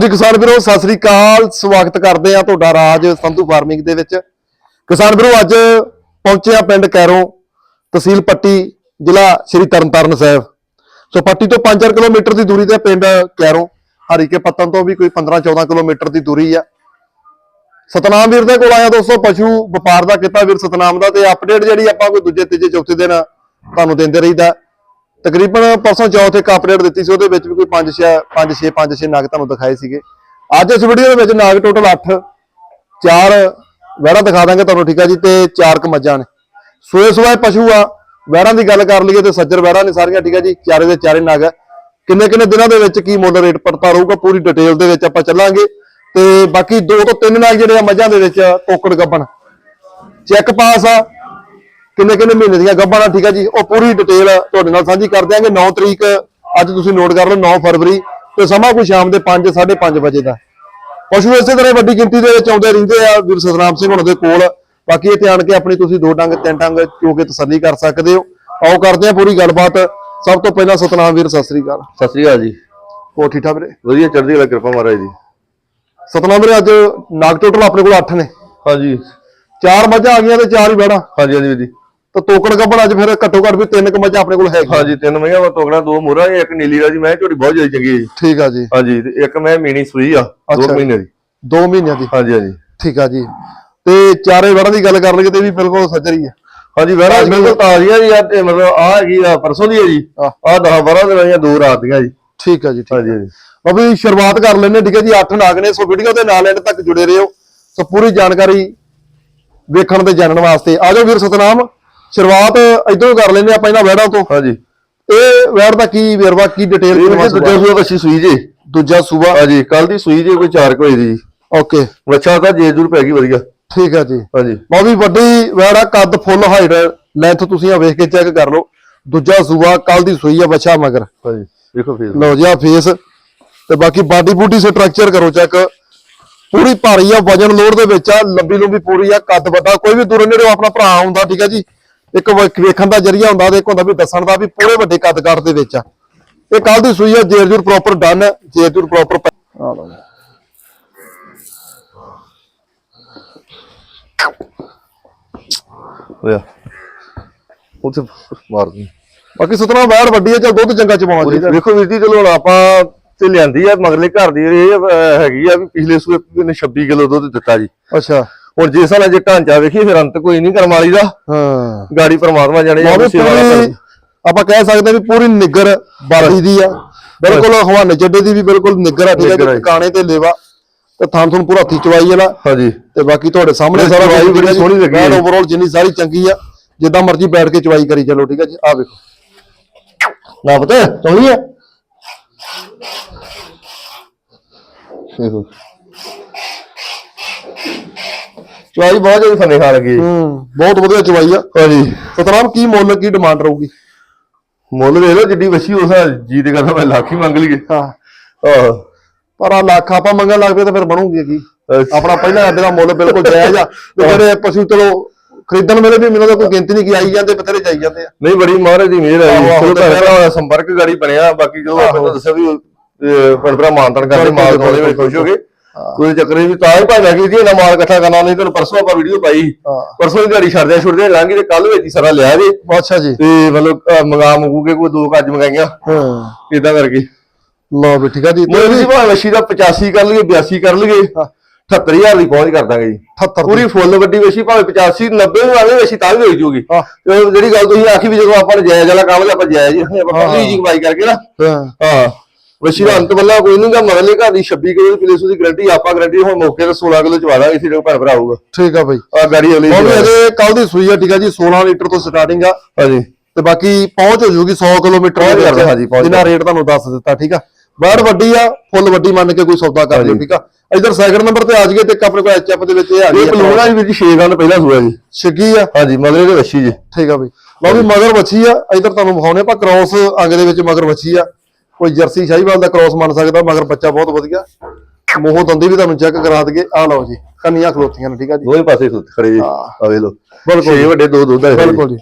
ਜੀ ਕਿਸਾਨ ਵੀਰੋ, ਸਤਿ ਸ੍ਰੀ ਅਕਾਲ। ਸਵਾਗਤ ਕਰਦੇ ਆ ਤੁਹਾਡਾ ਰਾਜ ਸੰਧੂ ਫਾਰਮਿੰਗ ਦੇ ਵਿੱਚ। ਕਿਸਾਨ ਵੀਰੋ, ਅੱਜ ਪਹੁੰਚੇ ਆ ਪਿੰਡ ਕੈਰੋਂ, ਤਹਿਸੀਲ ਪੱਟੀ, ਜ਼ਿਲ੍ਹਾ ਸ਼੍ਰੀ ਤਰਨਤਾਰਨ ਸਾਹਿਬ। ਸੋ ਪੱਟੀ ਤੋਂ 5-4 ਕਿਲੋਮੀਟਰ ਦੀ ਦੂਰੀ ਤੇ ਪਿੰਡ ਕੈਰੋਂ। ਹਰੀਕੇ ਪੱਤਨ ਤੋਂ ਵੀ ਕੋਈ 15-14 ਕਿਲੋਮੀਟਰ ਦੀ ਦੂਰੀ ਆ। ਸਤਨਾਮ ਵੀਰ ਦੇ ਕੋਲ ਆਇਆ ਦੋਸਤੋ, ਪਸ਼ੂ ਵਪਾਰ ਦਾ ਕਿੱਤਾ ਵੀਰ ਸਤਨਾਮ ਦਾ, ਤੇ ਅਪਡੇਟ ਜਿਹੜੀ ਆਪਾਂ ਕੋਈ ਦੂਜੇ, ਤੀਜੇ, ਚੌਥੇ ਦਿਨ ਤੁਹਾਨੂੰ ਦਿੰਦੇ ਰਹੀਦਾ। ਤਕਰੀਬਨ ਪਰਸੋਂ ਚੌਥ ਇੱਕ ਅਪਡੇਟ ਦਿੱਤੀ ਸੀ, ਉਹਦੇ ਵਿੱਚ ਵੀ ਕੋਈ 5 6 5 6 5 6 ਨਾਗ ਤੁਹਾਨੂੰ ਦਿਖਾਏ ਸੀਗੇ। ਅੱਜ ਇਸ ਵੀਡੀਓ ਦੇ ਵਿੱਚ ਨਾਗ ਟੋਟਲ 8 ਚਾਰ ਵਹਿਰਾਂ ਦਿਖਾ ਦਾਂਗੇ ਤੁਹਾਨੂੰ, ਠੀਕ ਆ ਜੀ, ਤੇ ਚਾਰ ਕ ਮੱਝਾਂ ਨੇ। ਸੋਏ ਸੋਏ ਪਸ਼ੂ ਆ ਵਹਿਰਾਂ ਦੀ ਗੱਲ ਕਰ ਲਈਏ ਤੇ ਸੱਜਰ ਵਹਿਰਾਂ ਨੇ ਸਾਰੀਆਂ, ਠੀਕ ਆ ਜੀ, ਚਾਰੇ ਦੇ ਚਾਰੇ ਨਾਗ। ਆ ਕਿੰਨੇ ਕਿੰਨੇ ਦਿਨਾਂ ਦੇ ਵਿੱਚ ਕੀ ਮੁੱਲ ਰੇਟ ਪੜਤਾ ਰਹੂਗਾ, ਪੂਰੀ ਡਿਟੇਲ ਦੇ ਵਿੱਚ ਆਪਾਂ ਚੱਲਾਂਗੇ। ਤੇ ਬਾਕੀ ਦੋ ਤੋਂ ਤਿੰਨ ਨਾਗ ਜਿਹੜੇ ਆ ਮੱਝਾਂ ਦੇ ਵਿੱਚ ਟੋਕੜ ਗੱਬਣ। ਚੈੱਕ ਪਾਸ ਆ ਕਿੰਨੇ ਕਿੰਨੇ ਮਹੀਨੇ ਦੀਆਂ ਗੱਭਾਂ ਠੀਕ ਆ ਜੀ? ਉਹ ਪੂਰੀ ਡਿਟੇਲ ਤੁਹਾਡੇ ਨਾਲ ਸਾਂਝੀ ਕਰ ਦਿਆਂਗੇ। 9 ਤਰੀਕ ਅੱਜ ਤੁਸੀਂ ਨੋਟ ਕਰ ਲਓ 9 ਫਰਵਰੀ ਤੇ ਸਮਾਂ ਕੋਈ ਸ਼ਾਮ ਦੇ 5 5:30 ਵਜੇ ਦਾ। ਪਸ਼ੂ ਇਸੇ ਤਰ੍ਹਾਂ ਵੱਡੀ ਗਿਣਤੀ ਦੇ ਵਿੱਚ ਆਉਂਦੇ ਰਹਿੰਦੇ ਆ ਵੀਰ ਸਤਨਾਮ ਸਿੰਘ ਹੁਣਾਂ ਦੇ ਕੋਲ। ਬਾਕੀ ਇੱਥੇ ਆਣ ਕੇ ਆਪਣੀ ਤੁਸੀਂ ਦੋ ਡੰਗ ਤਿੰਨ ਡੰਗ ਚੋ ਕੇ ਤਸੱਲੀ ਕਰ ਸਕਦੇ ਹੋ। ਆਓ ਕਰਦੇ ਆ ਪੂਰੀ ਗੱਲਬਾਤ। ਸਭ ਤੋਂ ਪਹਿਲਾਂ ਸਤਨਾਮ ਵੀਰ ਸਤਿ ਸ੍ਰੀ ਅਕਾਲ। ਸਤਿ ਸ੍ਰੀ ਅਕਾਲ ਜੀ। ਹੋ ਠੀਕ ਠਾਕ ਵੀਰੇ? ਵਧੀਆ ਚੜ੍ਹਦੀ ਕਲਾ ਕਿਰਪਾ ਮਹਾਰਾਜ ਦੀ ਸਤਨਾਮ ਵੀਰੇ ਅੱਜ ਨਾਗ ਟੋਟਲ ਆਪਣੇ ਕੋਲ 8 ਨੇ। ਹਾਂਜੀ। ਚਾਰ ਮੱਝਾਂ ਆ ਗਈਆਂ ਤੇ ਚਾਰ ਹੀ ਬਹਿਣਾ। ਹਾਂਜੀ ਹਾਂਜੀ ਵੀਰ ਜੀ। ਤਾਂ ਤੋਕੜ ਗੱਭਣ ਅੱਜ ਫਿਰ ਘੱਟੋ ਘੱਟ ਵੀ ਤਿੰਨ ਕੁ ਮੱਝਾਂ ਆਪਣੇ ਕੋਲ ਹੈਗੀਆਂ। ਹਾਂਜੀ ਤਿੰਨ ਮਹੀਆਂ ਵਾ ਤੋਗਣਾ ਦੋ ਮੋਹਰਾ ਇੱਕ ਨੀਲੀ ਰਾਜੀ। ਮੈਂ ਝੋਟੀ ਬਹੁਤ ਜ਼ਿਆਦਾ ਚੰਗੀ ਹੈ ਜੀ ਠੀਕ ਆ ਜੀ। ਹਾਂਜੀ ਤੇ ਇੱਕ ਮੈਂ ਮੀਣੀ ਸੂਈ ਆ ਦੋ। ਮਹੀਨੇ ਦੀ। 2 ਮਹੀਨਿਆਂ ਦੀ। ਹਾਂਜੀ ਹਾਂਜੀ। ਠੀਕ ਆ ਜੀ। ਤੇ ਚਾਰੇ ਵੜਾਂ ਦੀ ਗੱਲ ਕਰ ਲਈਏ ਤੇ ਵੀ ਬਿਲਕੁਲ ਸੱਜਰ ਹੀ ਆ। ਹਾਂਜੀ ਵੈਰਾ ਬਿਲਕੁਲ ਤਾਜ਼ੀਆਂ ਜੀ ਆ ਤੇ ਮਤਲਬ ਆ ਹੈਗੀ ਆ ਪਰਸੋਂ ਦੀ ਹੈ। ਜੀ। ਆ 10 12 ਦਿਨਾਂ ਦੀਆਂ ਦੋ ਰਾਤ ਦੀਆਂ ਜੀ। ਠੀਕ ਆ ਜੀ ਠੀਕ ਹਾਂਜੀ ਵੀ ਸ਼ੁਰੂਆਤ ਕਰ ਲੈਣੇ ਠੀਕ ਹੈ ਜੀ। 8 ਨਾਗ ਨੇ ਸੋ ਵੀਡੀਓ ਦੇ ਨਾਲ ਐਂਡ ਤੱਕ ਜੁੜੇ ਰਹੋ। ਸੋ ਪੂਰੀ ਜਾਣਕਾਰੀ ਵੇਖਣ ਤੇ ਜਾਣਨ ਵਾਸਤੇ। ਆ ਜਾਓ ਵੀਰ ਸਤਨਾਮ। ਸ਼ੁਰੂਆਤ ਇਧਰੋਂ ਕਰ ਲੈਨੇ ਆਪਾਂ ਇਹਨਾਂ ਵੈੜਾਂ ਤੋਂ। ਹਾਂਜੀ। ਇਹ ਵੈੜ ਦਾ ਕੀ ਵੇਰਵਾ ਕੀ ਡਿਟੇਲ ਦੂਜਾ ਸੂਆ? ਬੱਚੀ ਸੂਈ ਜੀ। ਦੂਜਾ ਸੂਬਾ ਹਾਂਜੀ ਕੱਲ ਦੀ ਸੂਈ ਜੀ ਕੋਈ 4 ਵਜੇ ਦੀ ਓਕੇ। ਬੱਚਾ ਤਾਂ ਜੇ ਜੂਰ ਪੈ ਗਈ ਵਧੀਆ। ਠੀਕ ਆ ਜੀ। ਹਾਂਜੀ। ਬਹੁਤ ਵੀ ਵੱਡੀ ਵੈੜਾ ਕੱਦ ਫੁੱਲ ਹਾਈਟ ਲੈਂਥ ਤੁਸੀਂ ਆ ਵੇਖ ਕੇ ਚੈੱਕ ਕਰ ਲਓ। ਦੂਜਾ ਸੂਬਾ ਕੱਲ ਦੀ ਸੂਈ ਆ ਬੱਚਾ ਮਗਰ। ਹਾਂਜੀ ਦੇਖੋ ਫੇਰ ਲਓ ਜੀ ਆ ਫੇਸ ਤੇ ਬਾਕੀ ਬਾਡੀ ਬੂਡੀ ਸਟਰਕਚਰ ਕਰੋ ਚੈੱਕ ਪੂਰੀ ਭਾਰੀ ਆ ਵਜਨ ਲੋਡ ਦੇ ਵਿੱਚ ਆ ਲੰਬੀ ਲੰਬੀ ਪੂਰੀ ਆ ਕੱਦ ਵੱਡਾ ਕੋਈ ਵੀ ਦੂਰੋਂ ਨੇੜੇ ਆਪਣਾ ਭਰਾ ਹੁੰਦਾ ਠੀਕ ਆ ਜੀ। ਇੱਕ ਵੇਖ- ਵੇਖਣ ਦਾ ਜਰੀਆ ਹੁੰਦਾ ਤੇ ਇੱਕ ਹੁੰਦਾ ਵੀ ਦੱਸਣ ਦਾ ਵੀ ਪੂਰੇ ਵੱਡੇ ਕੱਦ ਕਾਠ ਦੇ ਵਿੱਚ ਆ। ਇਹ ਕੱਲ ਦੀ ਸੂਈ ਆ ਜੇਰ ਜੂਰ ਪ੍ਰੋਪਰ ਡਨ ਜੇਰ ਜੂਰ ਪ੍ਰੋਪਰ ਆ ਲਓ। ਹੋਇਆ ਉੱਥੇ ਮਾਰ ਦੂੰ। ਬਾਕੀ ਸੁਤਨਾ ਬਾਹਰ ਵੱਡੀ ਆ ਚਲ ਦੁੱਧ ਚੰਗਾ ਚਵਾਉਣਾ ਚਾਹੀਦਾ। ਵੇਖੋ ਵੀਰ ਜੀ ਚਲੋ ਹੁਣ ਆਪਾਂ ਤੇ ਲਿਆਂਦੀ ਆ ਮਗਰਲੇ ਘਰ ਦੀ ਇਹ ਹੈਗੀ ਆ ਵੀ ਪਿਛਲੇ ਸੂਏ ਨੇ 26 ਕਿਲੋ ਦੁੱਧ ਦਿੱਤਾ ਜੀ। ਅੱਛਾ। ਹੁਣ ਜੇ ਸਾਲਾ ਜੇ ਢਾਂਚਾ ਵੇਖੀਏ ਫਿਰ ਅੰਤ ਕੋਈ ਨਹੀਂ ਕਰਮ ਵਾਲੀ ਦਾ। ਹਾਂ। ਗਾੜੀ ਪਰਮਾਤਮਾ ਜਾਣੇ ਸੇਵਾ। ਆਪਾਂ ਕਹਿ ਸਕਦੇ ਵੀ ਪੂਰੀ ਨਿੱਗਰ ਬਾਡੀ ਦੀ ਆ। ਬਿਲਕੁਲ ਹਵਾਨੇ ਚੱਡੇ ਦੀ ਵੀ ਬਿਲਕੁਲ ਨਿੱਗਰ ਆ ਠੀਕ ਹੈ। ਟਿਕਾਣੇ ਤੇ ਲੇਵਾ ਤੇ ਥਾਂ ਤੁਹਾਨੂੰ ਪੂਰਾ ਹੱਥੀ ਚਵਾਈ ਵਾਲਾ ਹਾਂਜੀ। ਤੇ ਬਾਕੀ ਤੁਹਾਡੇ ਸਾਹਮਣੇ ਬੜੀ ਸਾਰਾ ਕੁਝ ਬੜੀ ਸੋਹਣੀ ਲੱਗੀ ਹੈ। ਓਵਰਆਲ ਜਿੰਨੀ ਸਾਰੀ ਚੰਗੀ ਆ ਜਿੱਦਾਂ ਮਰਜ਼ੀ ਬੈਠ ਕੇ ਚਵਾਈ ਕਰੀ ਚੱਲੋ ਠੀਕ ਹੈ ਜੀ। ਆ ਵੇਖੋ। ਨਾ ਪਤਾ ਸੋਹਣੀ ਆ? ਦੇਖੋ ਚਵਾਈ ਬਹੁਤ ਜ਼ਿਆਦਾ ਫਨੇ ਖਾ ਲੱਗੀ। ਹੂੰ ਬਹੁਤ ਵਧੀਆ ਚਵਾਈ ਆ। ਹਾਂਜੀ। ਸਤਨਾਮ ਕੀ ਮੁੱਲ ਕੀ ਡਿਮਾਂਡ ਰਹੂਗੀ? ਮੁੱਲ ਵੇਖ ਲਓ ਜਿੱਡੀ ਵਸੀ ਉਸ ਜੀ ਦੇ ਕਰਦਾ ਮੈਂ ਲੱਖ ਹੀ ਮੰਗ ਲਈਏ। ਹਾਂ। ਆਹ। ਪਰ ਆ ਲੱਖ ਆਪਾਂ ਮੰਗਣ ਲੱਗ ਪਏ ਤਾਂ ਫਿਰ ਬਣੂਗੀ ਕੀ। ਆਪਣਾ ਪਹਿਲਾਂ ਅੱਡੇ ਦਾ ਮੁੱਲ ਬਿਲਕੁਲ ਜਾਇਜ਼ ਆ। ਤੇ ਜਿਹੜੇ ਪਸ਼ੂ ਚਲੋ ਖਰੀਦਣ ਵੇਲੇ ਵੀ ਮੈਨੂੰ ਤਾਂ ਕੋਈ ਗਿਣਤੀ ਨਹੀਂ ਕੀ ਆਈ ਜਾਂਦੇ ਬਥੇਰੇ ਜਾਈ ਜਾਂਦੇ ਆ। ਨਹੀਂ ਬੜੀ ਮਹਾਰਾਜ ਦੀ ਮਿਹਰ ਹੈ ਚਲੋ ਤੇ ਸੰਪਰਕ ਗਾੜੀ ਬਣਿਆ ਬਾਕੀ ਜੋ ਆਪਾਂ ਦੱਸਿਆ ਵੀ ਭਰਾ ਮਾਨਤਨ ਕਰਦੇ ਮਾਲ ਕੋਲੇ ਵਿੱਚ ਖੁਸ਼ ਹੋ। ਗਏ। ਕੋਈ ਚੱਕਰ ਨਹੀਂ ਤਾਂ ਹੀ ਭਾਜਾ ਕੀ ਜੀ ਨਾ ਮਾਲ ਇਕੱਠਾ ਕਰਨਾ ਨਹੀਂ ਤੈਨੂੰ ਪਰਸੋਂ ਆਪਾਂ ਵੀਡੀਓ ਪਾਈ। ਹਾਂ। ਪਰਸੋਂ ਦੀ ਗਾੜੀ ਛੱਡਦੇ ਛੁੱਟਦੇ ਲਾਂਗੀ ਤੇ ਕੱਲ ਵਿੱਚ ਹੀ ਸਾਰਾ ਲਿਆ ਜੀ। ਅੱਛਾ ਜੀ। ਤੇ ਮਤਲਬ ਮੰਗਾ ਮੰਗੂ ਕੇ ਕੋਈ ਦੋ ਕੁ ਅੱਜ ਮੰਗਾਈਆਂ। ਹਾਂ। ਇਦਾਂ ਕਰਕੇ। ਲਓ ਵੀ ਠੀਕ ਆ ਜੀ ਮੈਂ ਜੀ ਭਾਵੇਂ ਵਸ਼ੀ ਦਾ 85 ਕਰ ਲਈਏ 82 ਕਰ ਲਈਏ 78000 ਦੀ ਪਹੁੰਚ ਕਰ ਦਾਂਗੇ ਜੀ। 78 ਪੂਰੀ ਫੁੱਲ ਵੱਡੀ ਵਸ਼ੀ ਭਾਵੇਂ 85 90 ਨੂੰ ਆਵੇ ਵਸ਼ੀ ਤਾਂ ਵੀ ਹੋਈ ਜੂਗੀ ਹਾਂ। ਤੇ ਜਿਹੜੀ ਗੱਲ ਤੁਸੀਂ ਆਖੀ ਵੀ ਜਦੋਂ ਆਪਾਂ ਜਾਇਜ਼ ਵਾਲਾ ਕੰਮ ਆਪਾਂ ਜਾਇਜ਼ ਹੀ ਆਪਾਂ ਹਾਂ। ਪਹਿਲੀ ਜੀ ਕਮਾਈ ਕਰਕੇ ਨਾ। ਹਾਂ। ਹਾਂ ਵਸ਼ੀ ਦਾ ਅੰਤ ਬੱਲਾ ਕੋਈ ਨਹੀਂਗਾ ਮਗਰਲੇ ਘਰ ਦੀ 26 ਕਿਲੋ ਦੀ ਕਿਲੋ ਦੀ ਗਰੰਟੀ ਆਪਾਂ ਗਰੰਟੀ ਹੁਣ ਮੌਕੇ ਤੇ 16 ਕਿਲੋ ਚਵਾ ਦਾਂਗੇ ਇਸੇ ਭੈਣ ਭਰਾ ਆਊਗਾ ਠੀਕ ਆ ਬਾਈ। ਆ ਗਾੜੀ ਅਗਲੀ ਉਹ ਅਜੇ ਕੱਲ ਦੀ ਸੂਈ ਆ ਠੀਕ ਆ ਜੀ 16 ਲੀਟਰ ਤੋਂ ਸਟਾਰਟਿੰਗ ਆ। ਹਾਂਜੀ। ਤੇ ਬਾਕੀ ਪਹੁੰਚ ਹੋ ਜੂਗੀ 100 ਕਿਲੋਮੀਟਰ ਦੇ ਵਿੱਚ, ਕਰਦਾ, ਹਾਂਜੀ, ਪਹੁੰਚ ਜਿੰਨਾ ਰੇਟ ਤੁਹਾਨੂੰ ਦੱਸ ਦਿੱਤਾ ਠੀਕ ਆ। ਬਾੜ ਵੱਡੀ ਆ ਫੁੱਲ ਵੱਡੀ ਮੰਨ ਕੇ ਕੋਈ ਸੌਦਾ ਕਰ ਲਿਓ। ਠੀਕ ਆ। ਇਧਰ ਸੈਕਿੰਡ ਨੰਬਰ ਤੇ ਆ ਜਾਈਏ ਤੇ ਇੱਕ ਆਪਣੇ ਕੋਲ ਐਚਐਫ ਦੇ ਵਿੱਚ ਇਹ ਆ ਇਹ ਗਈ ਕਲੋਨਾ ਜੀ ਵਿੱਚ 6 ਗੰਨ ਪਹਿਲਾਂ ਸੂਆ ਜੀ। ਛੱਗੀ ਆ। ਹਾਂਜੀ ਮਗਰੇ ਦੇ ਵਸ਼ੀ ਜੀ। ਠੀਕ ਆ ਬਈ। ਲਓ ਵੀ ਮਗਰ ਵੱਛੀ ਆ ਇਧਰ ਤੁਹਾਨੂੰ ਵਿਖਾਉਣੇ ਆਪਾਂ ਕ੍ਰਾਸ ਅੰਗ ਦੇ ਵਿੱਚ ਮਗਰ ਵੱਛੀ ਆ। ਕੋਈ ਜਰਸੀ ਸ਼ਾਹੀਵਾਲ ਦਾ ਕ੍ਰਾਸ ਮੰਨ ਸਕਦਾ ਮਗਰ ਬੱਚਾ ਬਹੁਤ ਵਧੀਆ। ਮੋਹ ਦੰਦੀ ਵੀ ਤੁਹਾਨੂੰ ਚੈੱਕ ਕਰਾ ਦਈਏ। ਆ ਲਓ ਜੀ ਕੰਨੀਆਂ ਖਲੋਤੀਆਂ ਨੇ ਠੀਕ ਆ ਜੀ? ਦੋਵੇਂ ਪਾਸੇ ਸੁੱਤ ਖੜੇ ਜੀ। ਆ ਵੇਖ ਲਓ। ਬਿਲਕੁਲ। 6 ਵੱਡੇ ਦੋ ਦੁੱਧ ਹੈ ਬਿਲਕੁਲ ਜੀ।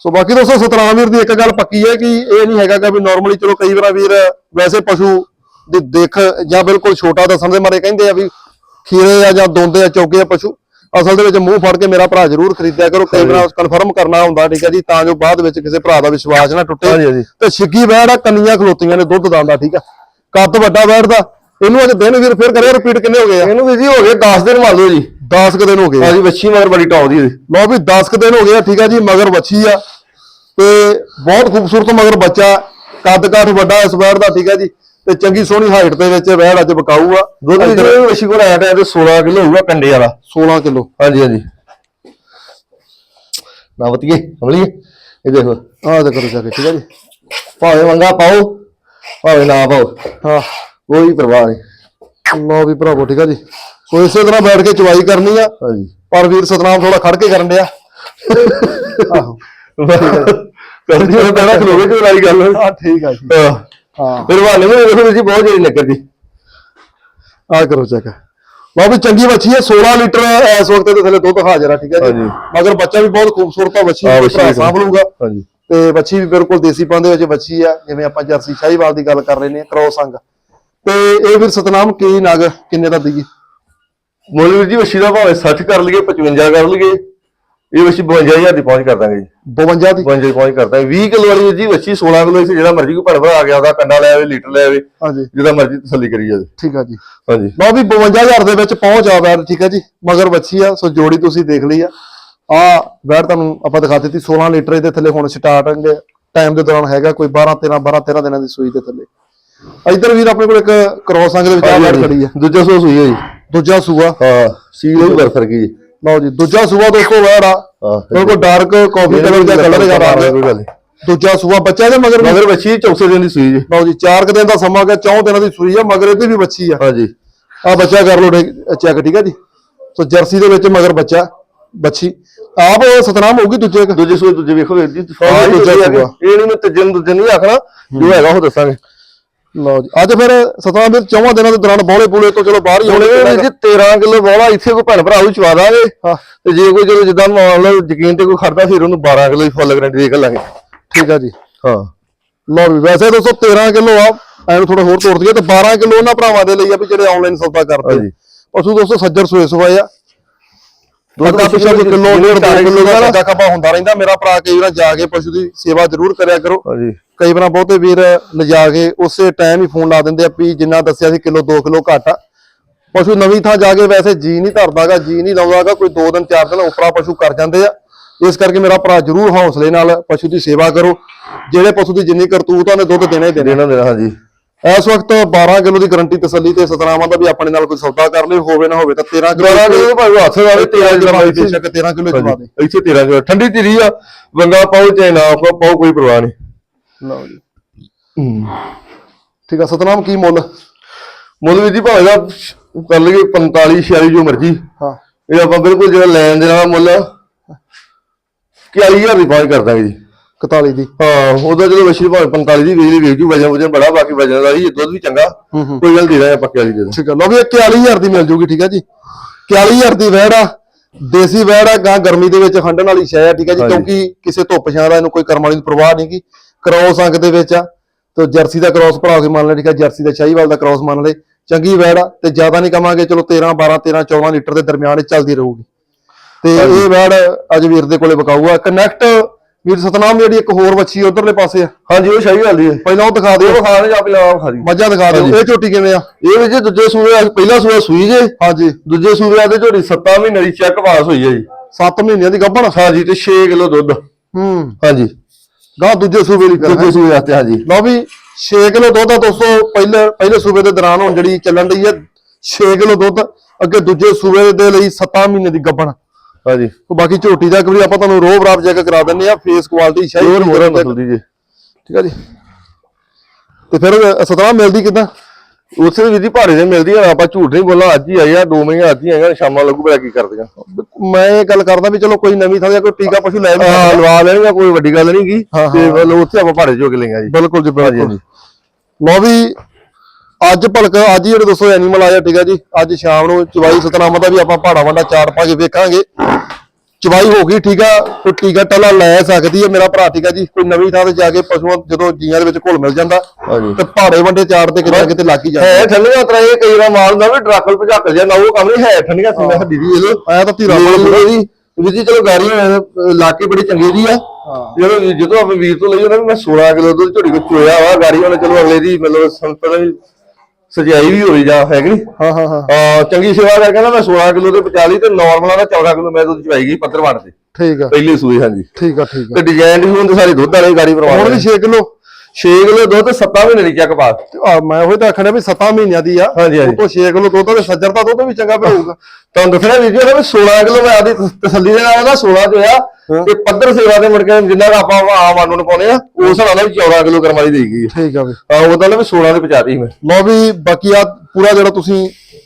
ਸੋ ਬਾਕੀ ਦੋਸਤੋ ਸਤਨਾਮ ਵੀਰ ਦੀ ਇੱਕ ਗੱਲ ਪੱਕੀ ਹੈ ਕਿ ਇਹ ਨਹੀਂ ਹੈਗਾ ਕਿ ਵੀ ਨਾਰਮਲੀ ਚਲੋ ਕਈ ਵਾਰ ਵੀਰ ਵੈਸੇ ਪਸ਼ੂ ਦੀ ਦੇਖ ਜਾਂ ਬਿਲਕੁਲ ਛੋਟਾ ਦੱਸਣ ਦੇ ਮਾਰੇ ਕਹਿੰਦੇ ਆ ਵੀ ਖੀਰੇ ਆ ਜਾਂ ਦੋਂਦੇ ਆ ਚੌਗੇ ਆ ਪਸ਼ੂ। ਅਸਲ ਦੇ ਵਿੱਚ ਮੂੰਹ ਫੜ ਕੇ ਮੇਰਾ ਭਰਾ ਜ਼ਰੂਰ ਖਰੀਦਿਆ ਕਰੋ ਕਈ ਵਾਰ ਕਨਫਰਮ ਕਰਨਾ ਹੁੰਦਾ ਠੀਕ ਹੈ ਜੀ ਤਾਂ ਜੋ ਬਾਅਦ ਵਿੱਚ ਕਿਸੇ ਭਰਾ ਦਾ ਵਿਸ਼ਵਾਸ ਨਾ ਟੁੱਟੇ। ਤੇ ਛਿੱਗੀ ਵੈੜ ਆ ਕੰਨੀਆਂ ਖਲੋਤੀਆਂ ਨੇ ਦੁੱਧ ਦਾਂਦਾ ਠੀਕ ਆ। ਕੱਦ ਵੱਡਾ ਵੈੜ ਦਾ ਇਹਨੂੰ ਅੱਜ ਦਿਨ ਵੀਰ ਫਿਰ ਕਰਿਓ ਰਿਪੀਟ ਕਿੰਨੇ ਹੋ ਗਏ ਆ? ਇਹਨੂੰ ਵੀ ਜੀ ਹੋ ਗਏ 10 ਦਿਨ ਮੰਨ ਲਓ ਜੀ। 10 ਕੁ ਦਿਨ ਹੋ ਗਏ ਆ। ਹਾਂਜੀ ਵੱਛੀ ਮਗਰ ਬੜੀ ਟੌਪ ਦੀ। ਲਓ ਵੀ 10 ਕੁ ਦਿਨ ਹੋ ਗਏ ਆ ਠੀਕ ਆ ਜੀ ਮਗਰ ਬੱਚੀ ਆ। ਤੇ ਬਹੁਤ ਖੂਬਸੂਰਤ ਮਗਰ ਬੱਚਾ ਕੱਦ ਕਾਠ ਵੱਡਾ ਇਸ ਵੈੜ ਦਾ ਠੀਕ ਆ ਜੀ। ਤੇ ਚੰਗੀ ਸੋਹਣੀ ਹਾਈਟ ਦੇ ਵਿੱਚ ਵੈੜ ਅੱਜ ਬਕਾਊ ਆ ਦੁੱਧ ਵੀ ਜਿਹੜੀ ਕੋਲ ਆਇਆ ਤੇ 16 ਕਿਲੋ ਹੋਊਗਾ ਕੰਡੇ ਵਾਲਾ। 16 ਕਿਲੋ। ਹਾਂਜੀ ਹਾਂਜੀ। ਨਾ ਬਤੀਏ ਸਮਝੀਏ ਇਹ ਦੇਖੋ ਆਹ ਦੇਖੋ ਜਾ ਕੇ ਠੀਕ ਆ ਜੀ। ਭਾਵੇਂ ਮੰਗਾ ਪਾਓ ਭਾਵੇਂ ਨਾ ਪਾਓ। ਹਾਂ। ਕੋਈ ਪਰਵਾਹ ਨਹੀਂ। ਲਓ ਵੀ ਭਰਾਵੋ ਠੀਕ ਆ ਜੀ। ਸੋ ਇਸੇ ਤਰ੍ਹਾਂ ਬੈਠ ਕੇ ਚਵਾਈ ਕਰਨੀ ਆ। ਹਾਂਜੀ। ਪਰ ਵੀਰ ਸਤਨਾਮ ਥੋੜਾ ਖੜ ਕੇ ਕਰਨ ਡਿਆ। ਆਹੋ। ਉਹ ਬੜਾ ਖਲੋਗੇ ਤੇ ਲੜਾਈ ਗੱਲ। ਹਾਂ ਠੀਕ ਆ ਜੀ। ਹਾਂ। ਫਿਰ ਵਾਲੇ ਨੂੰ ਦੇਖੋ ਜੀ ਬਹੁਤ ਜਿਹੜੀ ਨਿਕਲ ਜੀ ਆ ਕਰੋ ਚੈੱਕ ਵੀ ਚੰਗੀ ਬੱਚੀ ਹੈ 16 ਲੀਟਰ ਇਸ ਵਕਤ ਦੇ ਥੱਲੇ ਦੁੱਧ ਹਾਜ਼ਰ ਆ ਠੀਕ ਹੈ ਜੀ। ਮਗਰ ਬੱਚਾ ਵੀ ਬਹੁਤ ਖੂਬਸੂਰਤ ਆ ਬੱਚੀ ਬੱਚੀ ਭਰਾ ਸਾਂਭ ਲੂਗਾ ਹਾਂਜੀ। ਤੇ ਬੱਚੀ ਵੀ ਬਿਲਕੁਲ ਦੇਸੀ ਪਾਂ ਦੇ ਵਿੱਚ ਬੱਚੀ ਆ ਜਿਵੇਂ ਆਪਾਂ ਜਰਸੀ ਸ਼ਾਹੀਵਾਲ ਦੀ ਗੱਲ ਕਰ ਰਹੇ ਨੇ ਕ੍ਰੋਸ ਅੰਗ ਤੇ ਇਹ ਫਿਰ ਸਤਨਾਮ ਕੀ ਨਗ ਕਿੰਨੇ ਦਾ ਦਈਏ ਮੁੱਲ ਵੀਰ ਜੀ ਵੱਛੀ ਦਾ ਭਾਵੇਂ 60 ਕਰ ਲਈਏ 55 ਕਰ ਲਈਏ। ਇਹ ਵੱਛੀ 52000 ਦੀ ਪਹੁੰਚ ਕਰ ਦਾਂਗੇ ਜੀ। 52 ਦੀ? 52 ਦੀ ਪਹੁੰਚ ਕਰਦਾ 20 ਕਿਲੋ ਵਾਲੀ ਜੀ ਵੱਛੀ 16 ਕਿਲੋ ਇੱਥੇ ਜਿਹੜਾ ਮਰਜ਼ੀ ਕੋਈ ਭੜ ਭਰਾ ਆ ਗਿਆ ਉਹਦਾ ਕੰਡਾ ਲੈ ਆਵੇ ਲੀਟਰ ਲੈ ਆਵੇ ਹਾਂਜੀ। ਜਿਹਦਾ ਮਰਜ਼ੀ ਤਸੱਲੀ ਕਰੀ ਜਾਵੇ। ਠੀਕ ਆ ਜੀ। ਹਾਂਜੀ। ਲਓ ਵੀ 52000 ਦੇ ਵਿੱਚ ਪਹੁੰਚ ਆ ਠੀਕ ਹੈ ਜੀ। ਮਗਰ ਬੱਚੀ ਆ ਸੋ ਜੋੜੀ ਤੁਸੀਂ ਦੇਖ ਲਈ ਆ। ਆ ਵੈਰ ਤੁਹਾਨੂੰ ਆਪਾਂ ਦਿਖਾ ਦਿੱਤੀ 16 ਲੀਟਰ ਇਹਦੇ ਥੱਲੇ ਹੁਣ ਸਟਾਰਟਿੰਗ ਟਾਈਮ ਦੇ ਦੌਰਾਨ ਹੈਗਾ ਕੋਈ 12 13 12 13 ਦਿਨਾਂ ਦੀ ਸੂਈ ਦੇ ਥੱਲੇ। ਇਧਰ ਵੀਰ ਆਪਣੇ ਕੋਲ ਇੱਕ ਕ੍ਰੋਸ ਅੰਗ ਦੇ ਵਿੱਚ ਆ ਖੜੀ ਆ। ਦੂਜਾ ਸੋ ਸੂਈ ਹੈ ਜੀ। ਦੂਜਾ ਸੂਆ। ਹਾਂ ਸੀਲ ਹੀ ਬਰਫਰ ਕੀ ਜੀ ਲਓ ਜੀ ਦੂਜਾ ਸੂਆ ਦੋਸਤੋ ਆ। ਹਾਂ ਬਿਲਕੁਲ ਡਾਰਕ ਕਾਫੀ ਕਲਰ ਦਾ ਕਲਰ ਹੈਗਾ ਗੱਲ ਨਹੀਂ ਦੂਜਾ ਸੂਆ ਬੱਚਾ ਦੇ ਮਗਰ ਮਗਰ ਵੱਛੀ ਚੌਥੇ ਦਿਨ ਦੀ ਸੂਈ ਜੀ ਲਓ ਜੀ 4 ਦਿਨ ਦਾ ਸਮਾਂ ਗਿਆ 4 ਦਿਨਾਂ ਦੀ ਸੂਈ ਆ ਮਗਰ ਇਹਦੇ ਵੀ ਬੱਚੀ ਆ। ਹਾਂਜੀ। ਆ ਬੱਚਾ ਕਰ ਲਓ ਚੈੱਕ ਠੀਕ ਹੈ ਜੀ? ਸੋ ਜਰਸੀ ਦੇ ਵਿੱਚ ਮਗਰ ਬੱਚਾ ਬੱਚੀ। ਆਪ ਸਤਨਾਮ ਹੋਊਗੀ ਦੂਜੇ। ਦੂਜੇ ਸੂਏ ਦੂਜੇ ਵੇਖੋ ਵੀਰ ਜੀ। ਇਹ ਨਹੀਂ ਮੈਂ ਤੀਜੇ ਨੂੰ ਦੂਜੇ ਨਹੀਂ ਆਖਣਾ ਜੋ ਹੈਗਾ ਉਹ ਦੱਸਾਂਗੇ। ਲਓ ਜੀ। ਅੱਜ ਫਿਰ ਸਤਨਾਮ ਵੀਰ ਚੌਵਾਂ ਦਿਨਾਂ ਦੇ ਦੌਰਾਨ ਬੋਲੇ ਬੂਲੇ ਤੋਂ ਚਲੋ ਬਾਹਰ ਹੀ ਹੁਣ ਜੀ 13 ਕਿਲੋ ਬੋਲਾ ਇੱਥੇ ਕੋਈ ਭੈਣ ਭਰਾ ਉਹ ਚਵਾ ਦਾਂਗੇ। ਹਾਂ। ਤੇ ਜੇ ਕੋਈ ਚਲੋ ਜਿੱਦਾਂ ਮੰਨ ਲਓ ਯਕੀਨ ਤੇ ਕੋਈ ਖੜਦਾ ਫਿਰ ਉਹਨੂੰ 12 ਕਿਲੋ ਦੀ ਫੁੱਲ ਗਰੰਟੀ ਦੇ ਕੇ ਲਾਂਗੇ। ਠੀਕ ਆ ਜੀ। ਹਾਂ। ਲਓ ਵੀ ਵੈਸੇ ਦੋਸਤੋ 13 ਕਿਲੋ ਆ ਐਨੂੰ ਥੋੜਾ ਹੋਰ ਤੋੜ ਦਈਏ ਤੇ 12 ਕਿਲੋ ਉਹਨਾਂ ਭਰਾਵਾਂ ਦੇ ਲਈ ਆ ਵੀ ਜਿਹੜੇ ਆਨਲਾਈਨ ਸੌਦਾ ਕਰਦੇ ਹਾਂਜੀ। ਪਸ਼ੂ ਦੋਸਤੋ ਸੱਜਰ ਸੋਏ ਸਵਾਏ ਆ। ਦੁੱਧ ਅੱਧਾ ਪਿਛਾ ਕੋਈ ਕਿਲੋ ਜਿਵੇਂ ਡੇਢ ਦੋ ਢਾਈ ਕਿਲੋ ਦਾ ਕਿੱਲੋ ਕੱਦਾ ਖਪਾ ਹੁੰਦਾ ਰਹਿੰਦਾ ਮੇਰਾ ਭਰਾ ਕਈ ਵਾਰ ਜਾ ਕੇ ਪਸ਼ੂ ਦੀ ਸੇਵਾ ਜ਼ਰੂਰ ਕਰਿਆ ਕਰੋ। ਹਾਂਜੀ। ਕਈ ਵਾਰ ਬਹੁਤੇ ਵੀਰ ਲਿਜਾ ਕੇ ਉਸੇ ਟਾਈਮ ਹੀ ਫੋਨ ਲਾ ਦਿੰਦੇ ਆ ਵੀ ਜਿੰਨਾ ਦੱਸਿਆ ਸੀ ਕਿਲੋ 2 ਕਿਲੋ ਘੱਟ ਆ। ਪਸ਼ੂ ਨਵੀਂ ਥਾਂ ਜਾ ਕੇ ਵੈਸੇ ਜੀ ਨਹੀਂ ਧਰਦਾਗਾ ਜੀ ਨਹੀਂ ਲਾਉਂਦਾਗਾ ਕੋਈ 2 ਦਿਨ 4 ਦਿਨ ਉਪਰਾ ਪਸ਼ੂ ਕਰ ਜਾਂਦੇ ਆ। ਇਸ ਕਰਕੇ ਮੇਰਾ ਭਰਾ ਜਰੂਰ ਹੌਸਲੇ ਨਾਲ ਪਸ਼ੂ ਦੀ ਸੇਵਾ ਕਰੋ। ਜਿਹੜੇ ਪਸ਼ੂ ਦੀ ਜਿੰਨੀ ਕਰਤੂਤ ਆ ਉਹਨੇ ਦੁੱਧ ਦੇਣਾ ਹੀ ਦੇਣਾ ਹਾਂਜੀ। ਇਸ ਵਕਤ 12 ਕਿਲੋ ਦੀ ਗਰੰਟੀ ਤਸੱਲੀ ਤੇ ਸਤਨਾਮਾਂ ਦਾ ਵੀ ਆਪਣੇ ਨਾਲ ਕੋਈ ਸੌਦਾ ਕਰ ਲਈ ਹੋਵੇ ਨਾ ਹੋਵੇ ਤਾਂ 13 ਕਿਲੋ 12 ਕਿਲੋ ਭਾਵੇਂ ਹੱਥ ਨਾਲ 13 ਕਿਲੋ ਭਾਵੇਂ ਬੇਸ਼ੱਕ 13 ਕਿਲੋ ਚਵਾ ਦੇ ਇੱਥੇ 13 ਕਿਲੋ। ਠੰਡੀ ਧੀਰੀ ਆ ਵੰਗਾ ਪਾਉ ਚਾਹੇ ਨਾ ਪਾਓ ਕੋਈ ਪਰਵਾਹ ਨਹੀਂ। ਲਓ ਜੀ। ਠੀਕ ਆ ਸਤਨਾਮ ਕੀ ਮੁੱਲ? ਮੁੱਲ ਵੀ ਜੀ ਭਾਵੇਂ ਦਾ ਕਰ ਲਈਏ 45 46 ਜੋ ਮਰਜ਼ੀ। ਹਾਂ। ਇਹ ਆਪਾਂ ਬਿਲਕੁਲ ਜਿਹੜਾ ਲੈਣ ਦੇਣ ਵਾਲਾ ਮੁੱਲ 41000 ਦੀ ਪਹੁੰਚ ਕਰ ਦਾਂਗੇ ਜੀ। 41 ਦੀ। ਹਾਂ ਉਹਦਾ ਜਦੋਂ ਵਸ਼ੀ ਭਾਵੇਂ 45 ਦੀ ਵੇਚ ਵੇਚ ਜੂ ਵਜਨ ਵਜਨ ਬੜਾ ਬਾਕੀ ਵਜਨ ਦਾ ਹੀ ਦੁੱਧ ਵੀ ਚੰਗਾ। ਹੂੰ ਹੂੰ। ਕੋਈ ਗੱਲ ਦੇ ਦਾਂਗੇ ਪੱਕੇ ਵਾਲੀ ਦੇ ਦਾਂਗੇ। ਠੀਕ ਆ। ਲਓ ਵੀ ਇਹ 41000 ਦੀ ਮਿਲ ਜੂਗੀ ਠੀਕ ਆ ਜੀ। 41000 ਦੀ ਵੈੜ ਆ ਦੇਸੀ ਵੈੜ ਆ ਗਾਂ ਗਰਮੀ ਦੇ ਵਿੱਚ ਹੰਡਣ ਵਾਲੀ ਸ਼ੈ ਆ ਠੀਕ ਆ ਜੀ। ਕਿਉਂਕਿ ਕਿਸੇ ਧੁੱਪ ਛਾਂ ਦਾ ਇਹਨੂੰ ਕੋਈ ਕਰਮ ਵਾਲੀ ਦੀ ਪਰਵਾਹ ਨਹੀਂ ਕੀ ਕ੍ਰੋਸ ਅੰਕ ਦੇ ਵਿੱਚ ਆ ਤੇ ਜਰਸੀ ਦਾ ਕ੍ਰੋਸ ਭਰਾ ਕੇ ਮੰਨ ਲੈ ਠੀਕ ਆ ਜਰਸੀ ਦਾ ਸ਼ਾਹੀਵਾਲ ਦਾ ਕ੍ਰੋਸ ਮੰਨ ਲੈ। ਚੰਗੀ ਵੈੜ ਆ ਤੇ ਜ਼ਿਆਦਾ ਨਹੀਂ ਕਵਾਂਗੇ ਚਲੋ 13 12 13 14 ਲੀਟਰ ਦੇ ਦਰਮਿਆਨ ਹੀ ਚੱਲਦੀ ਰਹੂਗੀ। ਤੇ ਇਹ ਵੈੜ ਅੱਜ ਵੀਰ ਦੇ ਕੋਲੇ ਬਕਾਊ ਆ ਕਨੈਕਟ ਵੀਰ ਸਤਨਾਮ ਜਿਹੜੀ ਇੱਕ ਹੋਰ ਵੱਛੀ ਉਧਰਲੇ ਪਾਸੇ ਆ। ਹਾਂਜੀ ਉਹ ਸ਼ਾਹੀ ਵਾਲੀ ਹੈ। ਪਹਿਲਾਂ ਉਹ ਦਿਖਾ ਉਹ ਦਿਓ ਖਾ ਨੇ ਜਾਂ ਪਹਿਲਾਂ ਖਾ ਦੀ ਮੱਝਾਂ ਦਿਖਾ ਦਿਓ। ਇਹ ਝੋਟੀ ਕਿਵੇਂ ਆ? ਇਹ ਵੀ ਜੀ ਦੂਜੇ ਸੂਏ ਆ, ਪਹਿਲਾ ਸੂਆ ਸੂਈ ਜੇ। ਹਾਂਜੀ। ਦੂਜੇ ਸੂਏ ਦੇ ਝੋੜੀ 7 ਮਹੀਨੇ ਦੀ ਚੈੱਕ ਪਾਸ ਹੋਈ ਹੈ ਜੀ। 7 ਮਹੀਨਿਆਂ ਦੀ ਗੱਭਣ? ਹਾਂਜੀ ਤੇ 6 ਕਿਲੋ ਦੁੱਧ। ਹੂੰ। ਹਾਂਜੀ। ਗਾਂ ਦੂਜੇ ਸੂਬੇ ਦੀ ਦੂਜੇ ਸੂਏ ਵਾਸਤੇ ਹਾਂਜੀ। ਲਓ ਵੀ 6 ਕਿਲੋ ਦੁੱਧ ਆ ਦੋਸਤੋ ਪਹਿਲੇ ਪਹਿਲੇ ਸੂਬੇ ਦੇ ਦੌਰਾਨ ਹੁਣ ਜਿਹੜੀ ਚੱਲਣ ਰਹੀ ਹੈ 6 ਕਿਲੋ ਦੁੱਧ ਅੱਗੇ ਦੂਜੇ ਸੂਬੇ ਦੇ ਲਈ 7 ਮਹੀਨੇ ਦੀ ਗੱਭਣ। ਹਾਂਜੀ। ਤੇ ਬਾਕੀ ਝੋਟੀ ਦਾ ਇੱਕ ਵਾਰੀ ਆਪਾਂ ਤੁਹਾਨੂੰ ਰੋਹ ਬਰਾਬ ਚੈੱਕ ਕਰਾ ਦਿੰਨੇ ਆ ਫੇਸ ਕੁਆਲਿਟੀ ਸ਼ਾਹੀ ਹੋਰ ਮੋਰਾ ਨਸਲ ਦੀ ਜੀ। ਠੀਕ ਹੈ ਜੀ। ਤੇ ਫਿਰ ਸਤਰਾ ਮਿਲਦੀ ਕਿਦਾਂ? ਉਸੇ ਵੀ ਦੀ ਭਾੜੇ ਦੇ ਮਿਲਦੀ ਆ ਆਪਾਂ ਝੂਠ ਨਹੀਂ ਬੋਲਣਾ ਅੱਜ ਹੀ ਆਏ ਆ 2 ਮਹੀਨੇ ਅੱਜ ਹੀ ਆ ਸ਼ਾਮਾਂ ਲੱਗੂ ਬੜਾ ਕੀ ਕਰਦੀਆਂ। ਮੈਂ ਇਹ ਗੱਲ ਕਰਦਾ ਵੀ ਚਲੋ ਕੋਈ ਨਵੀਂ ਥਾਂ ਦਾ ਕੋਈ ਟੀਕਾ ਪਸ਼ੂ ਲੈ ਵੀ ਹਾਂ। ਲਵਾ ਲੈਣਗੇ ਕੋਈ ਵੱਡੀ ਗੱਲ ਨਹੀਂ ਗੀ। ਹਾਂ, ਤੇ ਉੱਥੇ ਆਪਾਂ ਭਾੜੇ ਜੋ ਕੇ ਲਈਆਂ ਜੀ। ਬਿਲਕੁਲ ਜੀ ਬਿਲਕੁਲ ਲਓ ਵੀ ਅੱਜ ਭਲਕ ਅੱਜ ਜਿਹੜੇ ਦੋਸਤੋ ਐਨੀਮਲ ਆਇਆ ਠੀਕ ਹੈ ਜੀ। ਅੱਜ ਸ਼ਾਮ ਨੂੰ ਚਵਾਈ ਸਤਨਾਮਾ ਦਾ ਵੀ ਆਪਾਂ ਪਹਾੜਾ ਵੰਡਾ ਚਾਰ ਪਾ ਕੇ ਵੇਖਾਂਗੇ। ਚਵਾਈ ਹੋ ਗਈ ਠੀਕ ਆ। ਕੋਈ ਟੀਕਾ ਟਲਾ ਲੈ ਸਕਦੀ ਹੈ ਮੇਰਾ ਭਰਾ ਠੀਕ ਆ ਜੀ। ਕੋਈ ਨਵੀਂ ਥਾਂ ਤੇ ਜਾ ਕੇ ਪਸ਼ੂਆਂ ਜਦੋਂ ਜੀਆਂ ਦੇ ਵਿੱਚ ਘੁਲ ਮਿਲ ਜਾਂਦਾ ਤੇ ਪਹਾੜੇ ਵੰਡੇ ਚਾਰ ਤੇ ਕਿਤੇ ਕਿਤੇ ਲੱਗ ਹੀ ਜਾਂਦਾ। ਹੈ ਠੰਡੀਆਂ ਤਰ੍ਹਾਂ ਇਹ ਕਈ ਵਾਰ ਮਾਲ ਹੁੰਦਾ ਵੀ ਡਰਾਕਲ ਭਜਾਕਲ ਜਾਂ ਨਾ ਉਹ ਕੰਮ ਨਹੀਂ ਹੈ ਠੰਡੀਆਂ ਸੀ ਮੈਂ ਹੱਡੀ ਦੀ ਇਹ ਆਇਆ ਤਾਂ ਧੀਰਾ ਜੀ ਵੀਰ ਜੀ ਚਲੋ ਗਾੜੀ ਇਲਾਕੇ ਬੜੀ ਚੰਗੀ ਦੀ ਆ। ਜਦੋਂ ਜਦੋਂ ਆਪਣੇ ਵੀਰ ਤੋਂ ਲਈ ਉਹਨਾਂ ਨੇ ਮੈਂ 16 ਕਿਲੋ ਦੁੱਧ ਝੋਟੀ ਕੋ ਚੋਇਆ ਵਾ ਗਾੜੀ ਉਹਨੇ ਚਲੋ ਅਗਲੇ ਦੀ ਮਤਲਬ ਸੰਪਤਾ ਵੀ ਸਜਾਈ ਵੀ ਹੋਈ ਜਾਂ ਹੈ ਕਿ ਨਹੀਂ? ਹਾਂ ਹਾਂ ਹਾਂ। ਆ ਚੰਗੀ ਸੇਵਾ ਕਰਕੇ ਨਾ ਮੈਂ 16 ਕਿਲੋ ਤੇ 45 ਤੇ ਨਾਰਮਲ ਦਾ 14 ਕਿਲੋ ਮੈਂ ਦੁੱਧ ਚਵਾਈ ਗਈ ਪੱਤਰ ਵੜ ਤੇ। ਠੀਕ ਆ। ਪਹਿਲੇ ਸੂਏ ਹਾਂਜੀ। ਠੀਕ ਆ ਠੀਕ ਤੇ ਡਿਜ਼ਾਈਨ ਵੀ ਹੁੰਦੇ ਸਾਰੇ ਦੁੱਧ ਵਾਲੇ ਗਾੜੀ ਆ ਪਰਵਾਹ ਹੁਣ ਵੀ 6 ਕਿਲੋ। 6 ਕਿਲੋ ਦੁੱਧ 7 ਮਹੀਨੇ ਦੀ ਚੱਕ ਆ ਮੈਂ ਉਹੀ ਤਾਂ ਆਖਣਾ ਵੀ 7 ਮਹੀਨਿਆਂ ਦੀ ਆ। ਹਾਂਜੀ, ਹਾਂਜੀ। ਉਤੋਂ 6 ਕਿਲੋ ਦੁੱਧ ਤੇ ਸੱਜਰ ਦਾ ਦੁੱਧ ਵੀ ਚੰਗਾ ਹੋਊਗਾ ਤੁਹਾਨੂੰ ਦੱਸਣਾ ਜੀ ਉਹਨੇ ਵੀ 16 ਕਿਲੋ ਮੈਂ ਆਦੀ ਤਸੱਲੀ ਦੇ ਨਾਲ ਨਾ 16 ਚ ਹੋਇਆ ਤੇ ਪੱਧਰ ਸੇਵਾ ਦੇ ਮੁੜ ਕੇ ਜਿੰਨਾ ਕੁ ਆਪਾਂ ਆਮ ਆਨੂੰ ਨੂੰ ਪਾਉਣੇ ਆ ਉਸ ਹਿਸਾਬ ਨਾਲ ਵੀ 14 ਕਿਲੋ ਕਰਮ ਵਾਲੀ ਦੇਈ ਗਈ ਠੀਕ ਆ ਵੀ। ਆ ਉਹਦਾ ਨਾ ਵੀ 16 ਦੇ ਪਚਾਤੀ ਮੈਂ। ਲਓ ਵੀ ਬਾਕੀ ਆ ਪੂਰਾ ਜਿਹੜਾ ਤੁਸੀਂ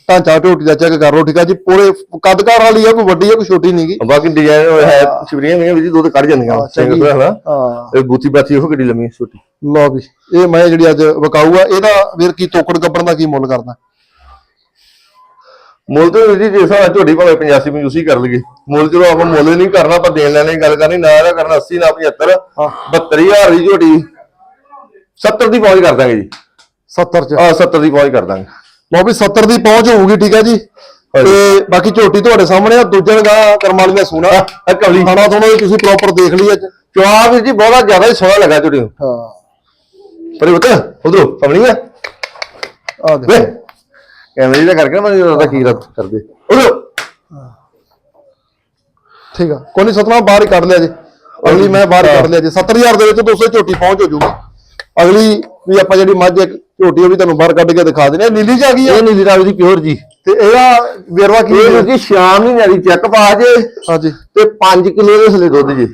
ਢਾਂਚਾ ਢੋਟੀ ਦਾ ਚੈੱਕ ਕਰ ਲਓ ਠੀਕ ਆ ਜੀ? ਪੂਰੇ ਕੱਦਕਾਰ ਵਾਲੀ ਆ ਕੋਈ ਵੱਡੀ ਆ ਕੋਈ ਛੋਟੀ ਨਹੀਂਗੀ ਬਾਕੀ ਡਿਜ਼ਾਈਨ ਹੈ ਛਿਵਰੀਆਂ ਵੀ ਜੀ ਦੁੱਧ ਕੱਢ ਜਾਂਦੀਆਂ। ਚੰਗੀ। ਚੰਗਾ। ਹਨਾ ਹਾਂ। ਇਹ ਬੂਤੀ ਬਾਤੀ ਉਹ ਕਿੱਡੀ ਲੰਮੀ ਛੋਟੀ? ਲਓ ਵੀ ਇਹ ਮੈਂ ਜਿਹੜੀ ਅੱਜ ਵਿਕਾਊ ਆ ਇਹਦਾ ਵੀਰ ਕੀ ਤੋਕੜ ਗੱਬਣ ਦਾ ਕੀ ਮੁੱਲ ਕਰਦਾ? ਮੁੱਲ ਤੇ ਜੀ ਜੇ ਸਾਡਾ ਝੋਟੀ ਭਾਵੇਂ 85 ਮਯੂਸੀ ਕਰ ਲਈਏ। ਮੁੱਲ ਚਲੋ ਆਪਾਂ ਮੁੱਲ ਨਹੀਂ ਕਰਨਾ ਆਪਾਂ ਦੇਣ ਲੈਣੇ ਦੀ ਗੱਲ ਕਰਨੀ ਨਾ ਇਹਦਾ ਕਰਨਾ 80 ਨਾ 75 ਹਾਂ। 72000 ਦੀ ਝੋਟੀ 70 ਦੀ ਪਹੁੰਚ ਕਰ ਦਾਂਗੇ ਜੀ। 70 ਚ। ਆ 70 ਦੀ ਪਹੁੰਚ ਕਰ ਦਾਂਗੇ। ਲਓ ਵੀ 70 ਦੀ ਪਹੁੰਚ ਹੋਊਗੀ ਠੀਕ ਆ ਜੀ। ਤੇ ਬਾਕੀ ਝੋਟੀ ਤੁਹਾਡੇ ਸਾਹਮਣੇ ਆ ਦੂਜਣ ਗਾ ਕਰਮਾਲੀ ਦਾ ਸੋਨਾ ਆ ਕਵਲੀ ਖਾਣਾ ਥੋੜਾ ਤੁਸੀਂ ਪ੍ਰੋਪਰ ਦੇਖ ਲਈ ਅੱਜ। ਚਵਾ ਵੀਰ ਜੀ ਬਹੁਤ ਜ਼ਿਆਦਾ ਹੀ ਸੋਹਣਾ ਲੱਗਾ ਝੋਟੀ ਨੂੰ। ਹਾਂ। ਪਰ ਉਧਰ ਉਧਰੋਂ ਕਮਣੀ ਆ। ਆ ਦੇਖ। ਕੈਮਰੇ ਦਾ ਕਰਕੇ ਮੈਨੂੰ ਲੱਗਦਾ ਕੀ ਰੱਦ ਕਰਦੇ। ਉਧਰੋਂ। ਠੀਕ ਆ। ਕੋਈ ਸਤਨਾਮ ਬਾਹਰ ਹੀ ਕੱਢ ਲਿਆ ਜੀ। ਅਗਲੀ ਮੈਂ ਬਾਹਰ ਹੀ ਕੱਢ ਲਿਆ ਜੀ। 70000 ਦੇ ਵਿੱਚ ਦੋਸਤੋ ਝੋਟੀ ਪਹੁੰਚ ਹੋ ਜੂਗੀ। ਅਗਲੀ ਵੀ ਆਪਾਂ ਜਿਹੜੀ ਮੱਝ ਇੱਕ ਝੋਟੀ ਉਹ ਵੀ ਤੁਹਾਨੂੰ ਬਾਹਰ ਕੱਢ ਕੇ ਦਿਖਾ ਦਿੰਦੇ ਆ। ਨੀਲੀ ਆ ਗਈ ਆ। ਇਹ ਨੀਲੀ ਰਾਵੀ ਦੀ ਪਿਓਰ ਜੀ। ਤੇ ਇਹਦਾ ਵੇਰਵਾ ਕੀ ਇਹ ਹੈ? ਜੀ ਸ਼ਾਮ ਨਹੀਂ ਨਾਲੀ ਚੈੱਕ ਪਾ ਜੇ ਹਾਂਜੀ। ਤੇ 5 ਕਿਲੋ ਦੇ ਥਲੇ ਦੁੱਧ ਜੀ।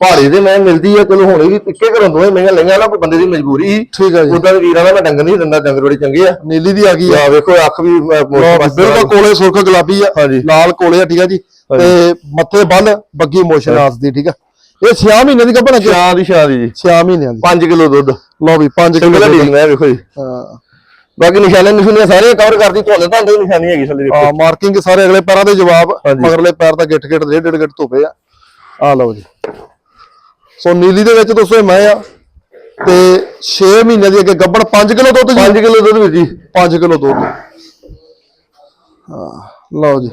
ਪਹਾੜੀ ਦੇ ਮੈਂ ਮਿਲਦੀ ਆ ਚਲੋ ਹੁਣੇ ਵੀ ਪਿੱਕੇ ਘਰੋਂ ਦੋਵੇਂ ਮਹੀਆਂ ਲਈਆਂ ਨਾ ਕੋਈ ਬੰਦੇ ਦੀ ਮਜਬੂਰੀ ਸੀ। ਠੀਕ ਆ ਜੀ। ਉਦਾਂ ਦੇ ਵੀਰਾਂ ਦਾ ਮੈਂ ਡੰਗਰ ਨਹੀਂ ਦਿੰਦਾ ਡੰਗਰ ਬੜੇ ਚੰਗੇ ਆ। ਨੀਲੀ ਦੀ ਆ ਗਈ ਆ। ਆ ਵੇਖੋ ਅੱਖ ਵੀ ਅਹ, ਮੋਟੀ ਬਿਲਕੁਲ ਕੋਲੇ ਸੁਰਖ ਗੁਲਾਬੀ ਆ। ਹਾਂਜੀ। ਲਾਲ ਕੋਲੇ ਆ ਠੀਕ ਆ ਜੀ। ਤੇ ਮੱਥੇ ਬੰਨ ਬੱਗੀ ਮੋਸ਼ਨ ਆਸਦੀ ਠੀਕ ਆ। ਇਹ 6 ਮਹੀਨੇ ਦੀ ਗੱਭਣ ਸ਼ਾਂ ਦੀ ਸ਼ਾਂ ਦੀ ਜੀ। 6 ਮਹੀਨਿਆਂ ਦੀ। 5 ਕਿਲੋ ਦੁੱਧ। ਲਓ ਵੀ 5 ਕਿਲੋ ਸਿੰਗਲ ਡੀਲ ਮੈਂ ਵੇਖੋ ਜੀ। ਹਾਂ। ਬਾਕੀ ਨਿਸ਼ਾਨੇ ਨਿਸ਼ਾਨੀਆਂ ਸਾਰੇ ਕਵਰ ਕਰਦੀ ਤੁਹਾਨੂੰ ਤਾਂ ਅੰਦਰ ਨਿਸ਼ਾਨੀ ਹੈਗੀ ਥੱਲੇ ਦੇਖੋ। ਆ ਮਾਰਕਿੰਗ ਸਾਰੇ ਅਗਲੇ ਪੈਰਾਂ ਦੇ ਜਵਾਬ। ਮਗਰਲੇ ਪੈਰ ਤਾਂ ਗਿੱਟ ਗਿੱਟ ਡੇਢ ਡੇਢ ਗਿੱਟ ਧੋਪੇ ਆ। ਆ ਲਓ ਜੀ। ਸੋ ਨੀਲੀ ਦੇ ਵਿੱਚ ਦੋਸਤੋ ਮੈਂ ਆ। ਤੇ 6 ਮਹੀਨੇ ਦੀ ਅੱਗੇ ਗੱਭਣ 5 ਕਿਲੋ ਦੁੱਧ ਜੀ। 5 ਕਿਲੋ ਦੁੱਧ ਵੀਰ ਜੀ। 5 ਕਿਲੋ ਦੁੱਧ। ਹਾਂ ਲਓ ਜੀ।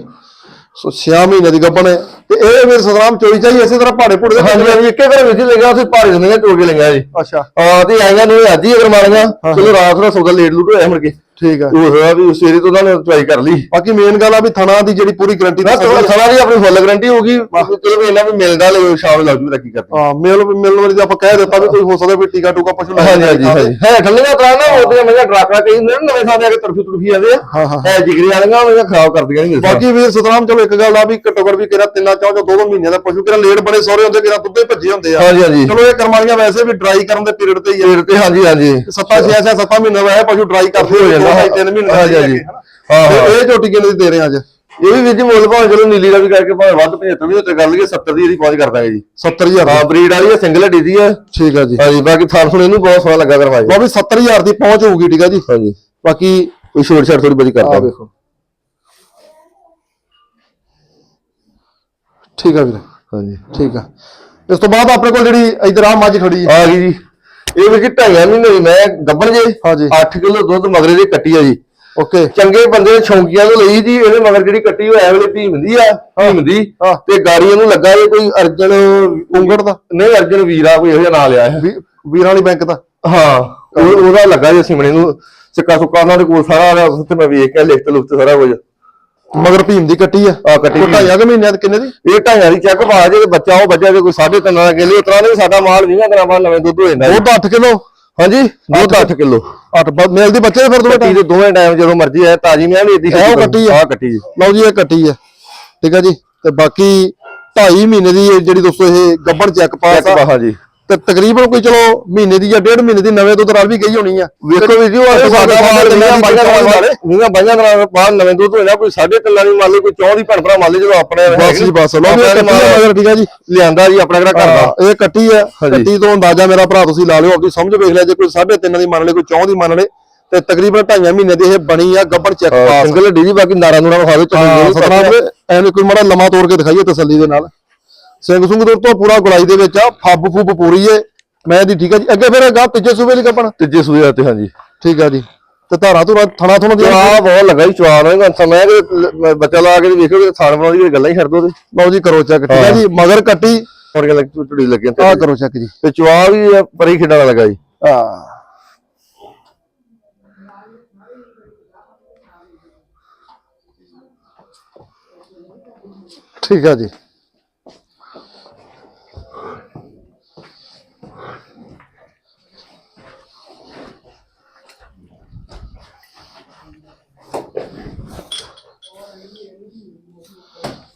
ਸੋ 6 ਮਹੀਨੇ ਦੀ ਗੱਭਣ ਹੈ। ਤੇ ਇਹ ਵੀਰ ਸਤਰਾਮ ਚੋਈ ਚਾਹੀ ਇਸੇ ਤਰ੍ਹਾਂ ਪਹਾੜੇ ਪੁੜੇ ਦੇ ਹਾਂਜੀ ਹਾਂਜੀ ਇੱਕੇ ਘਰ ਵਿੱਚ ਲਈਆਂ ਉੱਥੇ ਭਾਰੇ ਦਿੰਦੇ ਟੋਲ ਕੇ ਲਈਆਂ ਜੀ। ਅੱਛਾ। ਆ ਤੇ ਆਈਆਂ ਨੇ ਅੱਜ ਹੀ ਅਗਰ ਮਾਰੀਆਂ ਚਲੋ ਰਾਤ ਦਾ ਸੌਦਾ ਲੇਟ ਲੂਟ ਹੋਇਆ ਮੁੜ ਕੇ। ਠੀਕ ਹੈ ਉਹ ਹੋਇਆ ਵੀ ਸਵੇਰੇ ਤੋਂ ਉਹਨਾਂ ਨੇ ਟਰਾਈ ਕਰ ਲਈ। ਬਾਕੀ ਮੇਨ ਗੱਲ ਆ ਵੀ ਥਣਾ ਦੀ ਜਿਹੜੀ ਪੂਰੀ ਗਰੰਟੀ ਨਾ ਸਾਰਾ ਦੀ ਆਪਣੀ ਫੁੱਲ ਗਾਰੰਟੀ ਹੋਊਗੀ। ਚਲੋ ਵੀ ਇਹਨਾਂ ਵੀ ਮਿਲਦਾ ਲੈ ਸ਼ਾਮ ਲੱਗ ਜੂ ਕੀ ਕਰਦੇ ਹਾਂ ਮੇਲ ਮਿਲਣ ਵਾਲੀ ਤਾਂ ਆਪਾਂ ਕਹਿ ਦਿੱਤਾ ਵੀ ਕੋਈ ਹੋ ਸਕਦਾ ਵੀ ਟੀਕਾ ਟੂਕਾ ਪਸ਼ੂ ਲੈ ਹਾਂਜੀ ਹਾਂਜੀ ਹਾਂਜੀ। ਹੈ ਠੱਲੀਆਂ ਤਰਾ ਨਾ ਉਹਦੇ ਮੈਂ ਡਰਾਕਾ ਕਹੀ ਹੁੰਦੇ ਨੇ ਨਵੇਂ ਸਾਦੇ ਆ ਕੇ ਤਰਫੀ ਤਰਫੀ ਆਦੇ ਹਾਂ, ਹਾਂ। ਹੈ ਜਿਗਰੀ ਵਾਲੀਆਂ ਉਹ ਖਰਾਬ ਕਰਦੀਆਂ ਨਹੀਂ ਬਾਕੀ ਵੀਰ ਸਤਨਾਮ ਚਲੋ ਇੱਕ ਗੱਲ ਆ ਵੀ ਘੱਟੋ ਘੱਟ ਵੀ ਕਿਹੜਾ ਤਿੰਨਾਂ ਚੌਂ ਚੋਂ ਦੋ ਦੋ ਮਹੀਨਿਆਂ ਦਾ ਪਸ਼ੂ ਕਿਹੜਾ ਲੇਟ ਬੜੇ ਸੋਹਰੇ ਹੁੰਦੇ ਕਿਹੜਾ ਦੁੱਧੇ ਭੱਜੇ ਹੁੰਦੇ ਆ। ਹਾਂਜੀ ਹਾਂਜੀ। ਚਲੋ ਇਹ ਕਰਮਾਲੀਆਂ ਵੈਸੇ ਵੀ ਡਰਾਈ ਕਰਨ ਦੇ ਪੀਰੀਅਡ ਤੇ ਹੀ ਆ। ਫੇਰ ਤੇ ਹਾਂਜੀ ਹਾਂਜੀ। ਸੱਤਾ ਛੇ ਛੇ ਸੱਤਾ ਮਹੀਨੇ ਦਾ ਇਹ ਪਸ਼ੂ ਡਰਾਈ ਕਰਦੇ ਹੋ ਜਾਂਦਾ। ਮਹੀਨੇ। ਹਾਂ, ਹਾਂ ਹਾਂ। ਇਹ ਝੋਟੀ ਕਿੰਨੇ ਦੀ ਦੇ ਰਹੇ ਆ ਅੱਜ? ਇਹ ਵੀ ਵੀਰ ਜੀ ਮੁੱਲ ਭਾਵੇਂ ਚਲੋ ਨੀਲੀ ਦਾ ਵੀ ਕਰਕੇ ਭਾਵੇਂ ਵੱਧ 75 ਵੀ ਉੱਤੇ ਕਰ ਲਈਏ 70 ਦੀ ਇਹਦੀ ਪਹੁੰਚ ਕਰ ਦਾਂਗੇ ਜੀ। 70000 ਹਾਂ ਬਰੀਡ ਵਾਲੀ ਹੈ ਸਿੰਗਲ ਹੱਡੀ ਦੀ ਹੈ ਠੀਕ ਆ ਜੀ। ਹਾਂਜੀ ਬਾਕੀ ਥਾਰ ਸੁਣ ਇਹਨੂੰ ਬਹੁਤ ਸੋਹਣਾ ਲੱਗਾ ਲਓ ਵੀ 70000 ਦੀ ਪਹੁੰਚ ਹੋਊਗੀ ਠੀਕ ਆ ਜੀ। ਹਾਂਜੀ ਬਾਕੀ ਕੋਈ ਛੋਟ ਛਾਟ ਥੋੜੀ ਬੜੀ ਆ ਕਰਦਾ ਵੇਖੋ। ਠੀਕ ਆ ਵੀਰੇ। ਹਾਂਜੀ ਠੀਕ ਆ। ਇਸ ਤੋਂ ਬਾਅਦ ਆਪਣੇ ਕੋਲ ਜਿਹੜੀ ਇਧਰ ਆ ਮੱਝ ਖੜੀ ਹੈ ਆ ਗਈ ਜੀ। ਇਹ ਵੀ ਜੀ ਢਾਈਆਂ ਮਹੀਨੇ ਦੀ ਮੈਂ ਗੱਬਣ ਜੇ। ਹਾਂਜੀ। 8 ਕਿਲੋ ਦੁੱਧ ਮਗਰੇ ਦੀ ਕੱਟੀ ਆ ਜੀ। ਓਕੇ। ਚੰਗੇ ਬੰਦੇ ਨੇ ਸ਼ੌਂਕੀਆਂ ਤੋਂ ਲਈ ਜੀ ਇਹਦੇ ਮਗਰ ਜਿਹੜੀ ਕੱਟੀ ਐ ਵੇਲੇ ਭੀਮਦੀ ਆ ਭੀਮਦੀ ਹਾਂ। ਤੇ ਗਾੜੀਆਂ ਨੂੰ ਲੱਗਾ ਜੇ ਕੋਈ ਅਰਜਨ ਉਂਗੜ ਦਾ? ਨਹੀਂ ਅਰਜਨ ਵੀਰਾ ਕੋਈ ਇਹੋ ਜਿਹਾ ਨਾਂ ਲਿਆ ਹੈ। ਵੀ- ਵੀਰਾਂ ਵਾਲੀ ਬੈਂਕ ਦਾ? ਹਾਂ ਉਹ- ਉਹਦਾ ਲੱਗਾ ਜੇ ਸਿਮਣੇ ਨੂੰ। ਸਿੱਕਾ ਸੁੱਕਾ ਉਹਨਾਂ ਦੇ ਕੋਲ ਸਾਰਾ ਉੱਥੇ ਮੈਂ ਵੇਖ ਕੇ ਲਿਖਤ ਲੁਖਤ ਸਾਰਾ ਕੁਝ। ਮਗਰ ਭੀਮ ਦੀ ਕੱਟੀ ਆ। ਆ ਕੱਟੀ ਉਹ ਵੀ। ਢਾਈਆਂ ਕੁ ਮਹੀਨਿਆਂ ਦੇ ਕਿੰਨੇ ਦੀ? ਇਹ ਢਾਈਆਂ ਦੀ ਚੈੱਕ ਪਾ ਜੇ ਬੱਚਾ ਉਹ ਬੱਚਾ ਜੇ ਕੋਈ 3.5 ਦਾ ਕਿਲੋ ਉਤਰਾ ਨਹੀਂ ਸਾਡਾ ਮਾਲ 20 ਦਿਨਾਂ ਬਾਅਦ ਨਵੇਂ ਦੁੱਧ ਹੋ ਜਾਂਦਾ ਤਾਂ 8 ਕਿਲੋ। ਹਾਂਜੀ ਦੁੱਧ 8 ਕਿਲੋ। 8 ਮੇਲ ਦੀ ਬੱਚੇ ਫਿਰ ਦੋਵੇਂ ਕੱਟੀ ਦੇ ਦੋਵੇਂ ਟਾਈਮ ਜਦੋਂ ਮਰਜ਼ੀ ਆਏ ਤਾਜੀ ਮੈਂ ਵੀ ਇਦੀ ਉਹ ਕੱਟੀ ਆ? ਆ ਕੱਟੀ ਲਓ ਜੀ ਇਹ ਕੱਟੀ ਆ। ਠੀਕ ਆ ਜੀ। ਤੇ ਬਾਕੀ 2.5 ਮਹੀਨੇ ਦੀ ਜਿਹੜੀ ਦੋਸਤੋ ਇਹ ਗੱਬੜ ਚੈੱਕ ਪਾਸ ਆ ਹਾਂਜੀ। ਤੇ ਤਕਰੀਬਨ ਕੋਈ ਚਲੋ ਮਹੀਨੇ ਦੀ ਜਾਂ ਡੇਢ ਮਹੀਨੇ ਦੀ ਨਵੇਂ ਦੁੱਧ ਨਾਲ ਵੀ ਗਈ ਹੋਣੀ ਆ। ਵੇਖੋ ਵੀ ਜੀ ਉਹ ਸਾਡਾ ਮਾਲ ਵੀਹਾਂ ਬਾਈਆਂ ਬਾਈਆਂ ਦਾ ਵੀਹਾਂ ਬਾਈਆਂ ਦਾ ਬਾਹਰ ਨਵੇਂ ਦੁੱਧ ਹੋਇਆ ਕੋਈ 3.5 ਦੀ ਮੰਨ ਲਓ ਕੋਈ 4 ਦੀ ਭੈਣ ਭਰਾ ਮੰਨ ਲਓ ਜਦੋਂ ਆਪਣੇ ਬਸ ਜੀ ਬਸ। ਮਗਰ ਠੀਕ ਆ ਜੀ ਲਿਆਂਦਾ ਜੀ ਆਪਣਾ ਕਿਹੜਾ ਘਰ ਦਾ। ਹਾਂ, ਇਹ ਕੱਟੀ ਆ। ਕੱਟੀ ਤੋਂ ਅੰਦਾਜ਼ਾ ਮੇਰਾ ਭਰਾ ਤੁਸੀਂ ਲਾ ਲਿਓ ਆਪਣੀ ਸਮਝ ਵੇਖ ਲਿਆ ਜੇ ਕੋਈ 3.5 ਦੀ ਮੰਨ ਲੇ ਕੋਈ 4 ਦੀ ਮੰਨ ਲੇ ਤੇ ਤਕਰੀਬਨ ਢਾਈਆਂ ਮਹੀਨੇ ਦੀ ਇਹ ਬਣੀ ਆ ਗੱਬੜ check pass. Single D G ਬਾਕੀ ਨਾਰਾ ਨੂਰਾ ਵਿਖਾ ਦਿਓ ਚੰਗੀ ਐਵੇਂ ਕੋਈ ਮੜਾ ਲੰਮਾ ਤੋੜ ਕੇ ਦਿਖਾਈਏ ਤਸੱਲੀ ਦੇ ਨਾਲ। ਸਿੰਘ ਸੁੰਗ ਦੇ ਤੋਂ ਪੂਰਾ ਗੁਲਾਈ ਦੇ ਵਿੱਚ ਆ ਫੱਬ ਫੁੱਬ ਪੂਰੀ ਏ। ਮੈਂ ਦੀ ਠੀਕ ਆ ਜੀ। ਅੱਗੇ ਫਿਰ ਗਾ ਤੀਜੇ ਸੂਬੇ ਲਈ ਕੱਪਣ? ਤੀਜੇ ਸੂਏ ਤੇ ਹਾਂਜੀ। ਠੀਕ ਆ ਜੀ। ਤੇ ਧਾਰਾ ਧੁਰਾ ਥਣਾ ਥੁਣਾ ਦੀ ਚਵਾ ਬਹੁਤ ਲੱਗਾ ਜੀ ਚਵਾ ਨੂੰ ਗੰਸਾ ਮੈਂ ਕਿ ਬੱਚਾ ਲਾ ਕੇ ਵੇਖੋ ਕਿ ਥਾਣ ਬਣਾਉਂਦੀ ਕੋਈ ਗੱਲਾਂ ਹੀ ਛੱਡ ਦੋ ਤੇ। ਲਓ ਜੀ ਕਰੋ ਚੈੱਕ ਠੀਕ ਆ ਜੀ ਮਗਰ ਕੱਟੀ। ਹੁਣ ਕਿ ਲੱਗ ਝੁੜੀ ਲੱਗੀਆਂ ਆ। ਤੇ ਕਰੋ ਚੈੱਕ ਜੀ। ਤੇ ਚਵਾ ਵੀ ਪਰੀ ਖੇਡਣ ਵਾਲਾ ਲੱਗਾ ਜੀ। ਆ ਠੀਕ ਆ ਜੀ।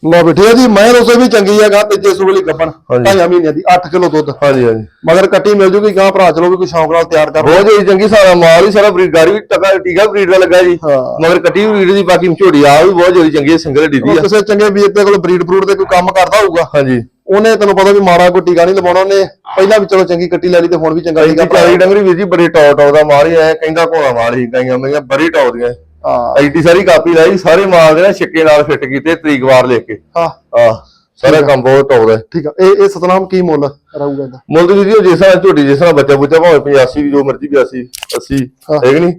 ਲੋ ਬਿਠਿਆ ਜੀ ਮੈਂ ਰੋਸੇ ਵੀ ਚੰਗੀ ਆ ਗਾ ਤੀਜੇ ਸੂਬੇ ਲਈ ਗੱਪਣ ਹਾਂਜੀ। ਢਾਈਆਂ ਮਹੀਨਿਆਂ ਦੀ 8 ਕਿਲੋ ਦੁੱਧ। ਹਾਂਜੀ ਹਾਂਜੀ। ਮਗਰ ਕੱਟੀ ਮਿਲ ਜੂਗੀ ਗਾਂ ਭਰਾ ਚਲੋ ਵੀ ਕੋਈ ਸ਼ੌਂਕ ਨਾਲ ਤਿਆਰ ਕਰ ਲਓ। ਬਹੁਤ ਜੀ ਚੰਗੀ ਸਾਰਾ ਮਾਲ ਹੀ ਸਾਰਾ ਬਰੀਡ ਗਾੜੀ ਵੀ ਟਕਾ ਟੀਕਾ ਬਰੀਡ ਦਾ ਲੱਗਾ ਜੀ। ਹਾਂ। ਮਗਰ ਕੱਟੀ ਵੀ ਬਰੀਡ ਦੀ ਬਾਕੀ ਝੋੜੀ ਆ ਵੀ ਬਹੁਤ ਜਿਹੜੀ ਚੰਗੀ ਸਿੰਗਲ ਡੀ ਦੀ ਆ। ਕਿਸੇ ਚੰਗੇ ਵੀਰ ਦੇ ਕੋਲ ਬਰੀਡ ਬਰੂਡ ਦੇ ਕੋਈ ਕੰਮ ਕਰਦਾ ਹੋਊਗਾ ਹਾਂਜੀ। ਉਹਨੇ ਤੈਨੂੰ ਪਤਾ ਵੀ ਮਾੜਾ ਕੋਈ ਟੀਕਾ ਨਹੀਂ ਲਵਾਉਣਾ ਉਹਨੇ। ਪਹਿਲਾਂ ਵੀ ਚਲੋ ਚੰਗੀ ਕੱਟੀ ਲੈ ਲਈ ਤੇ ਹੁਣ ਵੀ ਚੰਗਾ ਟੀਕਾ ਚਾਲੀ ਡੰਗਰੀ ਵੀਰ ਜੀ ਬੜੇ ਟੌਪ ਟੌਪ ਦਾ ਮਾਲ ਹੀ ਐ ਕਹਿੰਦਾ ਘੋੜਾ ਮਾਲ ਹੀ ਗਾਈਆਂ ਮੇਰੀਆਂ ਬੜੀ ਟੌਪ ਦੀਆਂ। ਹਾਂ। ਐਡੀ ਸਾਰੀ ਕਾਪੀ ਲਾਈ ਸਾਰੇ ਮਾਲ ਦੇ ਨਾ ਛਿੱਕੇ ਨਾਲ ਫਿੱਟ ਕੀਤੇ ਤਰੀਕ ਵਾਰ ਲੈ ਕੇ। ਹਾਂ। ਆ ਸਾਰਾ ਕੰਮ ਬਹੁਤ ਟੌਪ ਦਾ ਠੀਕ ਆ। ਇਹ ਇਹ ਸਤਨਾਮ ਕੀ ਮੁੱਲ ਰਹੂਗਾ ਇਹਦਾ? ਮੁੱਲ ਦੀ ਵੀਡੀਓ ਜਿਸ ਤਰ੍ਹਾਂ ਝੋਟੀ ਜਿਸ ਤਰ੍ਹਾਂ ਬੱਚਾ ਬੁੱਚਾ ਭਾਵੇਂ 85 ਜੋ ਮਰਜ਼ੀ 82 80 ਹਾਂ। ਹੈ ਕਿ ਨਹੀਂ?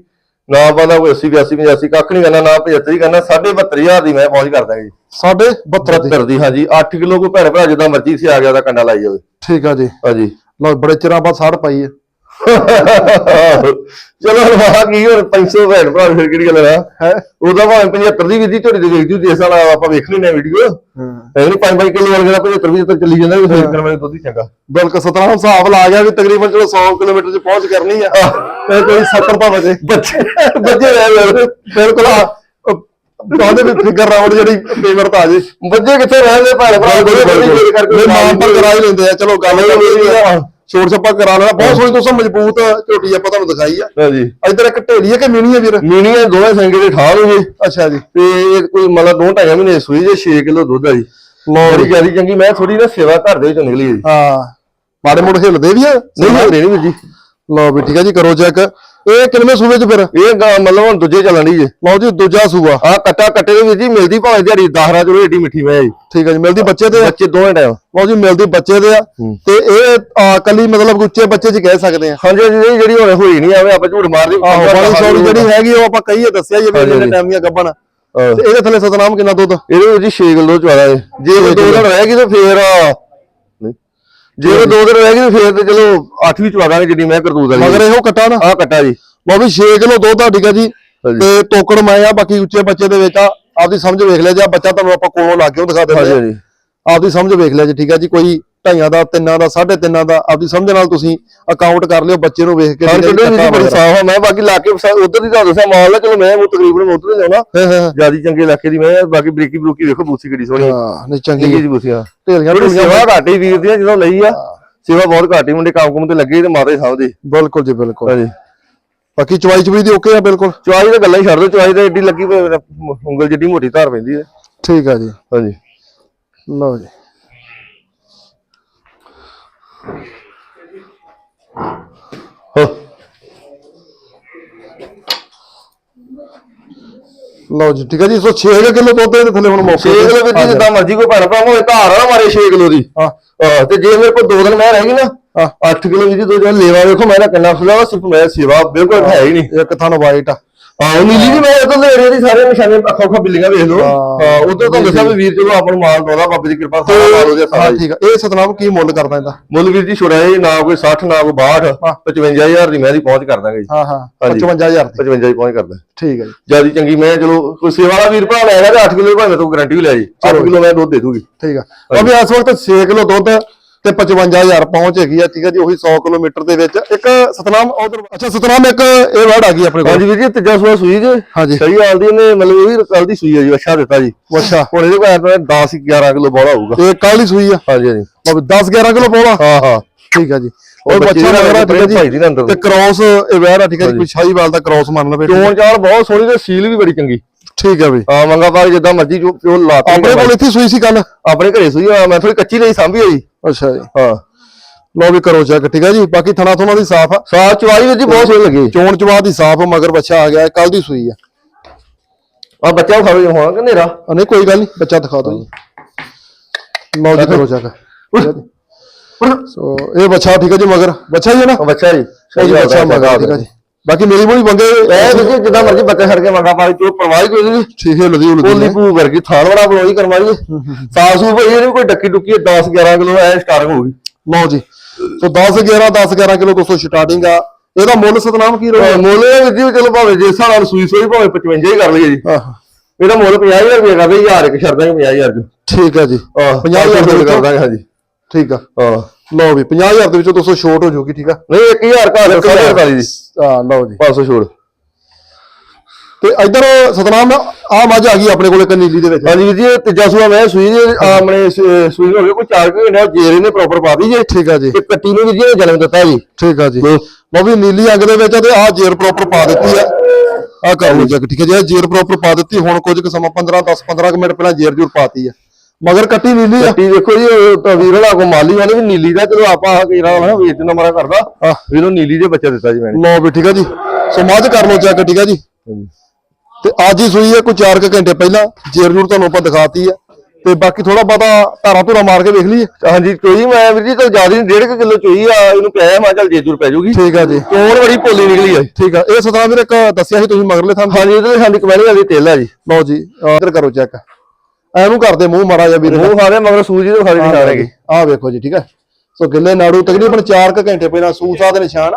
ਨਾ ਪਾਦਾ ਕੋਈ 80 82 85 ਕੱਖ ਨਹੀਂ ਕਰਨਾ ਨਾ 75 ਹੀ ਕਰਨਾ 72500 ਦੀ ਮੈਂ ਪਹੁੰਚ ਕਰ ਦਾਂਗਾ ਜੀ। ਸਾਢੇ 72 ਦੀ। 72 ਦੀ ਹਾਂਜੀ। 8 ਕਿਲੋ ਕੋਈ ਭੈਣ ਭਰਾ ਜਿੱਦਾਂ ਮਰਜ਼ੀ ਸੀ ਆ ਗਿਆ ਉਹਦਾ ਕੰਡਾ ਲਾਈ ਜਾਵੇ। ਠੀਕ ਆ ਜੀ। ਹਾਂਜੀ। ਲਓ ਬੜੇ ਚਿਰਾਂ ਬਾਅਦ ਸਾੜ ਪਾਈ ਹੈ। ਚਲੋ ਲਵਾ ਕੀ ਹੋਰ 500 ਭੈਣ ਭਰਾ ਫਿਰ ਕਿਹੜੀ ਗੱਲ ਹੈ? ਹੈ ਉਹਦਾ ਭਾਵੇਂ 75 ਦੀ ਵਿਧੀ ਝੋਟੀ ਦੇ ਵੇਖ ਜੂ ਜਿਸ ਨਾਲ ਆਪਾਂ ਵੇਖ ਲੈਣੇ ਵੀਡੀਓ ਨਹੀਂ 5 5 ਕਿਲੋ ਵਰਗਾ 75 ਵੀ ਤੱਕ ਚੱਲੀ ਜਾਂਦਾ ਵੀ ਫਿਰ ਕਰਨ ਵਾਲੇ ਦੁੱਧ ਚੰਗਾ। ਬਿਲਕੁਲ ਸਤਨਾਮ ਹਿਸਾਬ ਲਾ ਗਿਆ ਵੀ ਤਕਰੀਬਨ ਚਲੋ 100 ਕਿਲੋਮੀਟਰ ਚ ਪਹੁੰਚ ਕਰਨੀ ਆ। ਤੇ ਕੋਈ 70 ਭਾਵੇਂ ਦੇ। ਬੱਚੇ ਬੱਚੇ ਰਹਿ ਗਏ। ਬਿਲਕੁਲ ਆ ਕਹਿੰਦੇ ਵੀ ਫਿਗਰ ਰਾਉਂਡ ਜਿਹੜੀ ਪੇਮੈਂਟ ਆ ਜੇ। ਬੱਚੇ ਕਿੱਥੇ ਰਹਿੰਦੇ ਭੈਣ ਭਰਾ? ਗੱਲ ਕਰਕੇ ਨਹੀਂ ਮਾਨ ਤਾਂ ਕਰਾ ਹੀ ਲੈਂਦੇ ਆ। ਚਲੋ ਗੱਲ ਛੋੜ ਛੱਪਾ ਕਰਾ ਲੈਣਾ ਬਹੁਤ ਸੋਹਣੀ ਦੋਸਤੋ ਮਜ਼ਬੂਤ ਝੋਟੀ ਆਪਾਂ ਤੁਹਾਨੂੰ ਦਿਖਾਈ ਆ। ਹਾਂਜੀ। ਇੱਧਰ ਇੱਕ ਢੇਲੀ ਹੈ ਕਿ ਮਿਣੀ ਹੈ ਵੀਰ? ਮੀਨੀਆਂ ਦੋਵੇਂ ਸੰਗੇ ਦੇ ਠਾਲ ਹੋ ਗਏ ਅੱਛਾ ਜੀ। ਤੇ ਇਹ ਕੋਈ ਮਤਲਬ ਦੋ ਢਾਈ ਮਹੀਨੇ ਸੂਈ ਜੇ 6 ਕਿਲੋ ਦੁੱਧ ਆ ਜੀ। ਬੜੀ ਜ਼ਿਆਦਾ ਚੰਗੀ ਮੈਂ ਥੋੜੀ ਨਾ ਸੇਵਾ ਘਰ ਦੇ ਵਿੱਚੋਂ ਨਿਕਲੀ ਹੈ ਜੀ। ਹਾਂ। ਮਾੜੇ ਮੋੜੇ ਹਿੱਲਦੇ ਵੀ ਆ? ਨਹੀਂ। ਨਹੀਂ ਨਹੀਂ ਵੀਰ ਜੀ। ਲਓ ਵੀ ਠੀਕ ਹੈ ਜੀ ਕਰੋ ਚੈੱਕ ਇਹ ਕਿੰਨੇ ਸੂਬੇ ਚ ਫਿਰ? ਇਹ ਗਾਂ ਮਤਲਬ ਹੁਣ ਦੂਜੇ ਚੱਲਣ ਦੀ ਜੇ ਲਓ ਜੀ ਦੂਜਾ ਸੂਆ ਆ ਕੱਟਾ ਕੱਟੇ ਦੇ ਹੀ ਮਿਲਦੀ ਭਾਵੇਂ ਦਿਹਾੜੀ 10 ਰਾਂ ਚਲੋ ਏਡੀ ਮਿੱਠੀ ਮੈਂ ਜੀ। ਠੀਕ ਹੈ ਜੀ ਮਿਲਦੀ ਬੱਚੇ ਤੇ ਆ? ਬੱਚੇ ਦੋਵੇਂ ਟਾਈਮ। ਲਓ ਜੀ ਮਿਲਦੀ ਬੱਚੇ ਦੇ ਆ। ਤੇ ਇਹ ਆ, ਕੱਲੀ ਮਤਲਬ ਉੱਚੇ ਬੱਚੇ ਚ ਕਹਿ ਸਕਦੇ ਆ। ਹਾਂਜੀ ਹਾਂਜੀ ਨਹੀਂ ਜਿਹੜੀ ਹੁਣ ਹੋਈ ਨਹੀਂ ਆਵੇ ਆਪਾਂ ਝੂਠ ਮਾਰਦੀ। ਆਹੋ ਵਾਲੀ ਸੌਰੀ ਜਿਹੜੀ ਹੈਗੀ ਉਹ ਆਪਾਂ ਕਹੀਏ ਦੱਸਿਆ ਜੀ ਵੀ ਹਾਂਜੀ, ਇਹਨੇ ਹਾਂਜੀ। ਗੱਬਣ। ਤੇ ਇਹਦੇ ਥੱਲੇ ਸਤਨਾਮ ਕਿੰਨਾ ਦੁੱਧ? ਇਹਦੇ ਵਿੱਚ 6 ਕਿਲੋ ਚਵਾਦਾ ਹੈ ਜੇ ਦੋ ਦਿਨ ਰਹਿ ਗਈ ਤਾਂ ਫੇਰ। ਜੇ ਉਹ ਦੋ ਦਿਨ ਰਹਿ ਗਈ ਤਾਂ ਫੇਰ ਤੇ ਚਲੋ 8 ਵੀ ਚਵਾ ਦਾਂਗੇ ਜਿੰਨੀ ਮੈਂ ਕਰਤੂਤ ਵਾਲੀ ਮਗਰ ਇਹੋ ਕੱਟਾ ਨਾ। ਆ ਕੱਟਾ ਜੀ। ਲਓ ਵੀ 6 ਕਿਲੋ ਦੁੱਧ ਆ ਠੀਕ ਆ ਜੀ। ਤੇ ਤੋਕੜ ਮੈਂ ਆ ਬਾਕੀ ਉੱਚੇ ਬੱਚੇ ਦੇ ਵਿੱਚ ਆ। ਆਪਦੀ ਸਮਝ ਵੇਖ ਲਿਆ ਜੀ ਬੱਚਾ ਤੁਹਾਨੂੰ ਆਪਾਂ ਕੋਲੋਂ ਲਾ ਕੇ ਉਹ ਦਿਖਾ ਦਿੰਦੇ ਆ। ਆਪਦੀ ਸਮਝ ਵੇਖ ਲਿਆ ਜੀ ਠੀਕ ਆ ਜੀ। ਕੋਈ ਢਾਈਆਂ ਦਾ ਤਿੰਨਾਂ ਦਾ ਸਾਢੇ ਤਿੰਨਾਂ ਦਾ ਆਪਦੀ ਸਮਝ ਨਾਲ ਤੁਸੀਂ ਅਕਾਊਂਟ ਕਰ ਲਿਓ ਬੱਚੇ ਨੂੰ ਵੇਖ ਕੇ ਆ ਬੜੀ। ਸਾਫ਼ ਆ। ਮੈਂ ਬਾਕੀ ਲਾ ਕੇ ਉਧਰ ਦੀ ਤਾਂ ਦੱਸਿਆ ਮਾਲ ਨਾ ਚਲੋ ਮੈਂ ਉਹ ਤਕਰੀਬਨ ਉਧਰ ਹੀ ਹਾਂ, ਜਿਆਦੀ ਚੰਗੇ ਇਲਾਕੇ ਦੀ ਮੈਂ ਬਾਕੀ ਬਰੀਕੀ ਬਰੂਕੀ ਵੇਖੋ ਬੂਸੀ ਕਿੱਡੀ ਸੋਹਣੀ। ਹਾਂ ਨਹੀਂ ਚੰਗੀ ਜੀ ਢੇਲੀਆਂ ਜਿਹੜੀ ਢੂਲੀਆਂ ਸੇਵਾ ਘਾਟੀ ਵੀਰ ਦੀ ਆ, ਜਦੋਂ ਲਈ ਆ। ਸੇਵਾ ਬਹੁਤ ਘਾਟੀ ਮੁੰਡੇ ਕੰਮ ਕੁਮ ਤੇ ਲੱਗੇ ਤੇ ਮਾਤਾ ਹੀ ਸਾਹਮਣੇ ਬਿਲਕੁਲ ਜੀ ਬਿਲਕੁਲ। ਹਾਂਜੀ। ਬਾਕੀ ਚਵਾਈ ਚਵਾਈ ਦੀ ਓਕੇ ਆ ਬਿਲਕੁਲ? ਚਵਾਈ ਤਾਂ ਗੱਲਾਂ ਹੀ ਛੱਡ ਦੋ ਚਵਾਈ ਤਾਂ ਏਡੀ ਲੱਗੀ ਉਂਗਲ ਜਿੱਡੀ ਮੋਟੀ ਧਾਰ ਪੈਂਦੀ ਹੈ। ਠੀਕ ਆ ਜੀ। ਹਾਂਜੀ। ਲਓ ਜੀ। ਲਓ ਜੀ ਠੀਕ ਆ ਜੀ ਸੋ 6 ਕਿਲੋ ਦੁੱਧ ਦੇ ਥੱਲੇ ਹੁਣ ਮੌਕੇ 6 ਕਿਲੋ ਵਿੱਚ ਜਿੱਦਾਂ ਮਰਜ਼ੀ ਕੋਈ ਭੈਣ ਭਰਾ ਹੋਵੇ ਧਾਰ ਨਾ ਮਾਰੇ 6 ਕਿਲੋ ਦੀ। ਹਾਂ। ਹਾਂ ਤੇ ਜੇ ਮੇਰੇ ਕੋਲ ਦੋ ਦਿਨ ਮੈਂ ਰਹਿ ਗਈ ਨਾ ਹਾਂ। 8 ਕਿਲੋ ਦੀ ਦੋ ਦਿਨ ਲੇਵਾ ਵੇਖੋ ਮੈਂ ਕੰਨਾ ਵਾ ਸਿਰਫ ਮੈਂ ਸੇਵਾ ਬਿਲਕੁਲ ਹੈ ਹੀ ਨਹੀਂ। ਇੱਕ ਥਣ ਵਾਈਟ ਆ। ਹਾਂ ਨੀਲੀ ਦੀ ਮੈਂ ਉਦੋਂ ਦੇ ਏਰੀਆ ਦੀ ਸਾਰੇ ਨਿਸ਼ਾਨੇ ਅੱਖਾਂ ਅੱਖਾਂ ਬਿੱਲੀਆਂ ਵੇਖ ਲਓ। ਹਾਂ ਉਦੋਂ ਤਾਂ ਦੱਸਿਆ ਵੀ ਵੀਰ ਚਲੋ ਆਪਾਂ ਨੂੰ ਮਾਲ ਦਵਾਦਾ ਬਾਬੇ ਦੀ ਕਿਰਪਾ ਸਾਰਾ ਮਾਲ ਸਾਰਾ ਹਾਂ ਹੀ। ਠੀਕ ਆ। ਇਹ ਸਤਨਾਮ ਕੀ ਮੁੱਲ ਕਰਦਾ ਇਹਦਾ? ਮੁੱਲ ਵੀਰ ਜੀ ਛੁੜਾ ਇਹ ਨਾ ਕੋਈ 60 ਨਾ ਕੋਈ 62 ਹਾਂ। 55000 ਦੀ ਮੈਂ ਦੀ ਪਹੁੰਚ ਕਰ ਦਾਂਗੇ ਜੀ। ਹਾਂ ਹਾਂ। ਹਾਂਜੀ। 55000 ਦੀ। 55 ਦੀ ਪਹੁੰਚ ਕਰਦਾ ਠੀਕ ਹੈ ਜੀ। ਜਿਆਦੀ ਚੰਗੀ ਮੈਂ ਚਲੋ ਕੋਈ ਸੇਵਾ ਵਾਲਾ ਵੀਰ ਭਰਾ ਲੈ ਗਿਆ ਤੇ 8 ਕਿਲੋ ਭਾਵੇਂ ਤੋਂ ਗਾਰੰਟੀ ਵੀ ਲੈ ਜੀ। 8 ਕਿਲੋ ਮੈਂ ਦੁੱਧ ਦੇ ਦੂਗੀ। ਠੀਕ ਆ। ਉਹ ਵੀ ਇਸ ਵਕਤ 6 ਕਿਲੋ ਦੁੱਧ ਤੇ 55000 ਪਹੁੰਚ ਹੈਗੀ ਆ ਠੀਕ ਆ ਜੀ ਉਹੀ 100 ਕਿਲੋਮੀਟਰ ਦੇ ਵਿੱਚ। ਇੱਕ ਸਤਨਾਮ ਉਧਰ ਅੱਛਾ ਸਤਨਾਮ ਇੱਕ ਇਹ ਵਰਡ ਆ ਗਈ ਆਪਣੇ ਕੋਲ। ਹਾਂਜੀ ਵੀਰ ਜੀ ਤੀਜਾ ਸੂਆ ਸੂਈ ਜੀ। ਹਾਂਜੀ। ਸਹੀ ਹਾਲ ਦੀ ਇਹਨੇ ਮਤਲਬ ਵੀ ਕੱਲ ਦੀ ਸੂਈ ਹੈ ਜੀ ਅੱਛਾ ਦਿੱਤਾ ਜੀ। ਅੱਛਾ। ਹੁਣ ਇਹਦੇ ਕੋਲ 10 11 ਕਿਲੋ ਬੋਲਾ ਹੋਊਗਾ। ਤੇ ਕੱਲ ਹੀ ਸੂਈ ਆ? ਹਾਂਜੀ ਹਾਂਜੀ। ਉਹ 10 11 ਕਿਲੋ ਪਾਉਣਾ ਹਾਂ ਹਾਂ। ਠੀਕ ਆ ਜੀ। ਉਹ ਉਹ ਬੱਚੇ ਦਾ ਰਿਹਾ ਠੀਕ ਭਾਈ ਦੀ ਅੰਦਰ ਤੇ ਕ੍ਰਾਸ ਇਹ ਵੈਰ ਆ ਠੀਕ ਆ ਜੀ ਕੋਈ ਸ਼ਾਹੀਵਾਲ ਦਾ ਕ੍ਰਾਸ ਮੰਨ ਲਵੇ ਚੋਣ ਚਾਲ ਬਹੁਤ ਸੋਹਣੀ ਤੇ ਸੀਲ ਵੀ ਬੜੀ ਚੰਗੀ। ਠੀਕ ਆ ਬਈ ਹਾਂ ਮੰਗਾ ਬਾਗ ਜਿੱਦਾਂ ਮਰਜ਼ੀ ਜੋ ਪਿਓ ਲਾਤੀ ਆਪਣੇ ਕੋਲ ਇੱਥੇ ਸੂਈ ਸੀ ਕੱਲ ਆਪਣੇ ਘਰੇ ਸੂਈ ਆ, ਮੈਂ ਥੋੜੀ ਕੱਚੀ ਲਈ ਸਾਂਭੀ ਹੋਈ। ਅੱਛਾ ਜੀ। ਹਾਂ। ਲੋ ਵੀ ਕਰੋ ਚੈੱਕ ਠੀਕ ਆ ਜੀ? ਬਾਕੀ ਥਣਾ ਥੁਣਾ ਦੀ ਸਾਫ਼ ਆ। ਸਾਫ਼ ਚਵਾਈ ਵਿੱਚ ਬਹੁਤ ਸੋਹਣੀ ਲੱਗੀ। ਚੋਣ ਚਵਾ ਦੀ ਸਾਫ਼ ਮਗਰ ਬੱਚਾ ਆ ਗਿਆ ਕੱਲ ਦੀ ਸੂਈ ਆ। ਆ ਬੱਚਾ ਖਾਵੇ ਹੋਣਾ ਕਿ ਨੇਰਾ ਨਹੀਂ ਕੋਈ ਗੱਲ ਨਹੀਂ ਬੱਚਾ ਦਿਖਾ ਦਿਓ ਜੀ। ਲਓ ਜੀ ਕਰੋ ਚੈੱਕ ਠੀਕ ਹੈ ਜੀ। ਸੋ ਇਹ ਬੱਚਾ ਠੀਕ ਹੈ ਜੀ ਮਗਰ? ਬੱਚਾ ਹੀ ਹੈ ਨਾ? ਬੱਚਾ ਜੀ ਇਹ ਜੀ ਬੱਚਾ ਮਗਰ ਠੀਕ ਹੈ ਜੀ। ਬਾਕੀ ਮੇਰੀ ਬੋਲੀ ਬੰਗੇ ਇਹ ਵੀ ਜਿੱਦਾਂ ਮਰਜ਼ੀ ਬੱਚਾ ਛੱਡ ਕੇ ਮੰਗਾ ਪਾਈ ਤੂੰ ਪਰਵਾਹ ਕੋਈ ਨਹੀਂ। ਠੀਕ ਹੈ ਲਦੀ ਕੋਲੀ ਉਲਦੀ ਭੂ ਵਰਗੀ ਥਾਲ ਬੜਾ ਬਣਾਈ ਕਰਵਾਈ ਸਾਫ਼ ਸੂਫ ਹੋਈ ਇਹਨੂੰ ਕੋਈ ਡੱਕੀ ਡੁੱਕੀ 10 11 ਕਿਲੋ ਐ ਸਟਾਰਟ ਹੋ ਗਈ ਲਓ ਜੀ। ਸੋ 10 11 10 11 ਕਿਲੋ ਦੋਸਤੋ ਸਟਾਰਟਿੰਗ ਆ। ਇਹਦਾ ਮੁੱਲ ਸਤਨਾਮ ਕੀ ਰਹੇਗਾ ਮੁੱਲ ਇਹ ਜੀ ਚਲੋ ਭਾਵੇਂ ਜੇ ਹਿਸਾਬ ਨਾਲ ਸੂਈ ਸੂਈ ਭਾਵੇਂ 55 ਹੀ ਕਰ ਲਈਏ ਜੀ। ਇਹਦਾ ਮੁੱਲ 50000 ਰੁਪਏ ਕਰਦੇ ਹਜ਼ਾਰ ਇੱਕ ਛੱਡ ਦਾਂਗੇ 50000 ਚ। ਠੀਕ ਹੈ ਜੀ। ਆਹ 50000 ਦੇ ਕਰ ਦਾਂਗੇ ਹਾਂਜੀ ਠੀਕ ਆ। ਹਾਂ। ਲਓ ਵੀ 50000 ਦੇ ਵਿੱਚੋਂ ਦੋਸਤੋ ਛੋਟ ਹੋ ਜਾਊਗੀ ਠੀਕ ਆ? ਨਹੀਂ 1000 ਘਰ 45 ਦੀ। ਹਾਂ ਲਓ ਜੀ। 500 ਛੋੜ ਤੇ ਇੱਧਰ ਸਤਨਾਮ ਆ ਮੱਝ ਆ ਗਈ ਆਪਣੇ ਕੋਲੇ ਕਨੀਲੀ ਦੇ ਵਿੱਚ। ਹਾਂਜੀ ਜੀ ਇਹ ਤੀਜਾ ਸੂਆ ਮੈਂ ਸੂਈ ਜੀ ਆਪਣੇ ਸੂਈ ਨੂੰ ਹੋ ਗਿਆ ਕੋਈ 4 ਘੰਟੇ ਜੇਰੇ ਨੇ ਪ੍ਰੋਪਰ ਪਾ ਦੀ ਜੇ। ਠੀਕ ਆ ਜੀ। ਤੇ ਕੱਟੀ ਨੂੰ ਜੀ ਜਨਮ ਦਿੱਤਾ ਜੀ। ਠੀਕ ਆ ਜੀ। ਲਓ ਵੀ ਨੀਲੀ ਅੰਗ ਦੇ ਵਿੱਚ ਤੇ ਆ ਜੇਰ ਪ੍ਰੋਪਰ ਪਾ ਦਿੱਤੀ ਆ। ਆ ਕਰ ਚੈੱਕ ਠੀਕ ਹੈ ਜੀ ਜੇਰ ਪ੍ਰੋਪਰ ਪਾ ਦਿੱਤੀ। ਹੁਣ ਕੁਝ ਕੁ ਸਮਾਂ 15 10 15 ਕੁ ਮਿੰਟ ਪਹਿਲਾਂ ਜੇਰ ਜੂਰ ਪਾਤੀ ਆ। ਮਗਰ ਕੱਟੀ ਨੀਲੀ ਆ। ਕੱਟੀ ਦੇਖੋ ਜੀ ਉਹ ਵੀਰ ਕੋ ਮਾਲੀ ਵਾਲੇ ਵੀ ਨੀਲੀ ਦਾ ਚਲੋ ਆਪਾਂ ਆ ਕੇ ਰਾ ਵੇਚ ਨਾ ਮਰਾ ਕਰਦਾ। ਵੀਰੋਂ ਨੀਲੀ ਦੇ ਬੱਚਾ ਦਿੱਤਾ ਜੀ ਮੈਨੇ। ਲਓ ਵੀ ਠੀਕ ਆ ਜੀ। ਸੋ ਮੱਝ ਕਰ ਲਓ ਚੈੱਕ ਠੀਕ ਆ ਜੀ। ਤੇ ਅੱਜ ਹੀ ਸੂਈ ਹੈ ਕੋਈ 4 ਕੁ ਘੰਟੇ ਪਹਿਲਾਂ। ਜੇਰ ਜੂਰ ਤੁਹਾਨੂੰ ਆਪਾਂ ਦਿਖਾਤੀ ਆ। ਤੇ ਬਾਕੀ ਥੋੜਾ ਬਹੁਤਾ ਧਾਰਾ ਧੁਰਾ ਮਾਰ ਕੇ ਵੇਖ ਲਈਏ। ਹਾਂਜੀ ਚੋਈ ਮੈਂ ਵੀਰ ਜੀ ਤਾਂ ਜ਼ਿਆਦਾ ਨਹੀਂ 1.5 ਕਿਲੋ ਚੋਈ ਆ ਇਹਨੂੰ ਪਿਆਇਆ ਮੈਂ ਚੱਲ ਜੇਜੂਰ ਪੈ ਜਾਊਗੀ ਠੀਕ ਆ ਜੀ। ਚੋਣ ਬੜੀ ਭੋਲੀ ਨਿਕਲੀ ਆ। ਠੀਕ ਆ। ਇਹ ਸਤਨਾਮ ਵੀਰ ਇੱਕ ਦੱਸਿਆ ਸੀ ਤੁਸੀਂ ਮਗਰਲੇ ਥਾਂ ਹਾਂਜੀ ਇਹਦੇ ਸਾਡੀ ਕਮੈਣੀ ਵਾਲੀ ਤੇਲ ਆ ਜੀ। ਲਓ ਜੀ ਇੱਧਰ ਕਰੋ ਚੈੱਕ ਐਨੂੰ ਕਰਦੇ ਮੂੰਹ ਮਾਰਾ ਜਾ ਵੀਰ ਉਹ ਖਾਦੇ ਮਗਰ ਸੂਜੀ ਦੇ ਖਾਦੇ ਨਿਸ਼ਾਨ ਹੈਗੇ ਆ ਵੇਖੋ ਜੀ ਠੀਕ ਹੈ। ਸੋ ਗਿੱਲੇ ਨਾੜੂ ਤਕਰੀਬਨ 4 ਕੁ ਘੰਟੇ ਪਹਿਲਾਂ ਸੂਸਾ ਦੇ ਨਿਸ਼ਾਨ।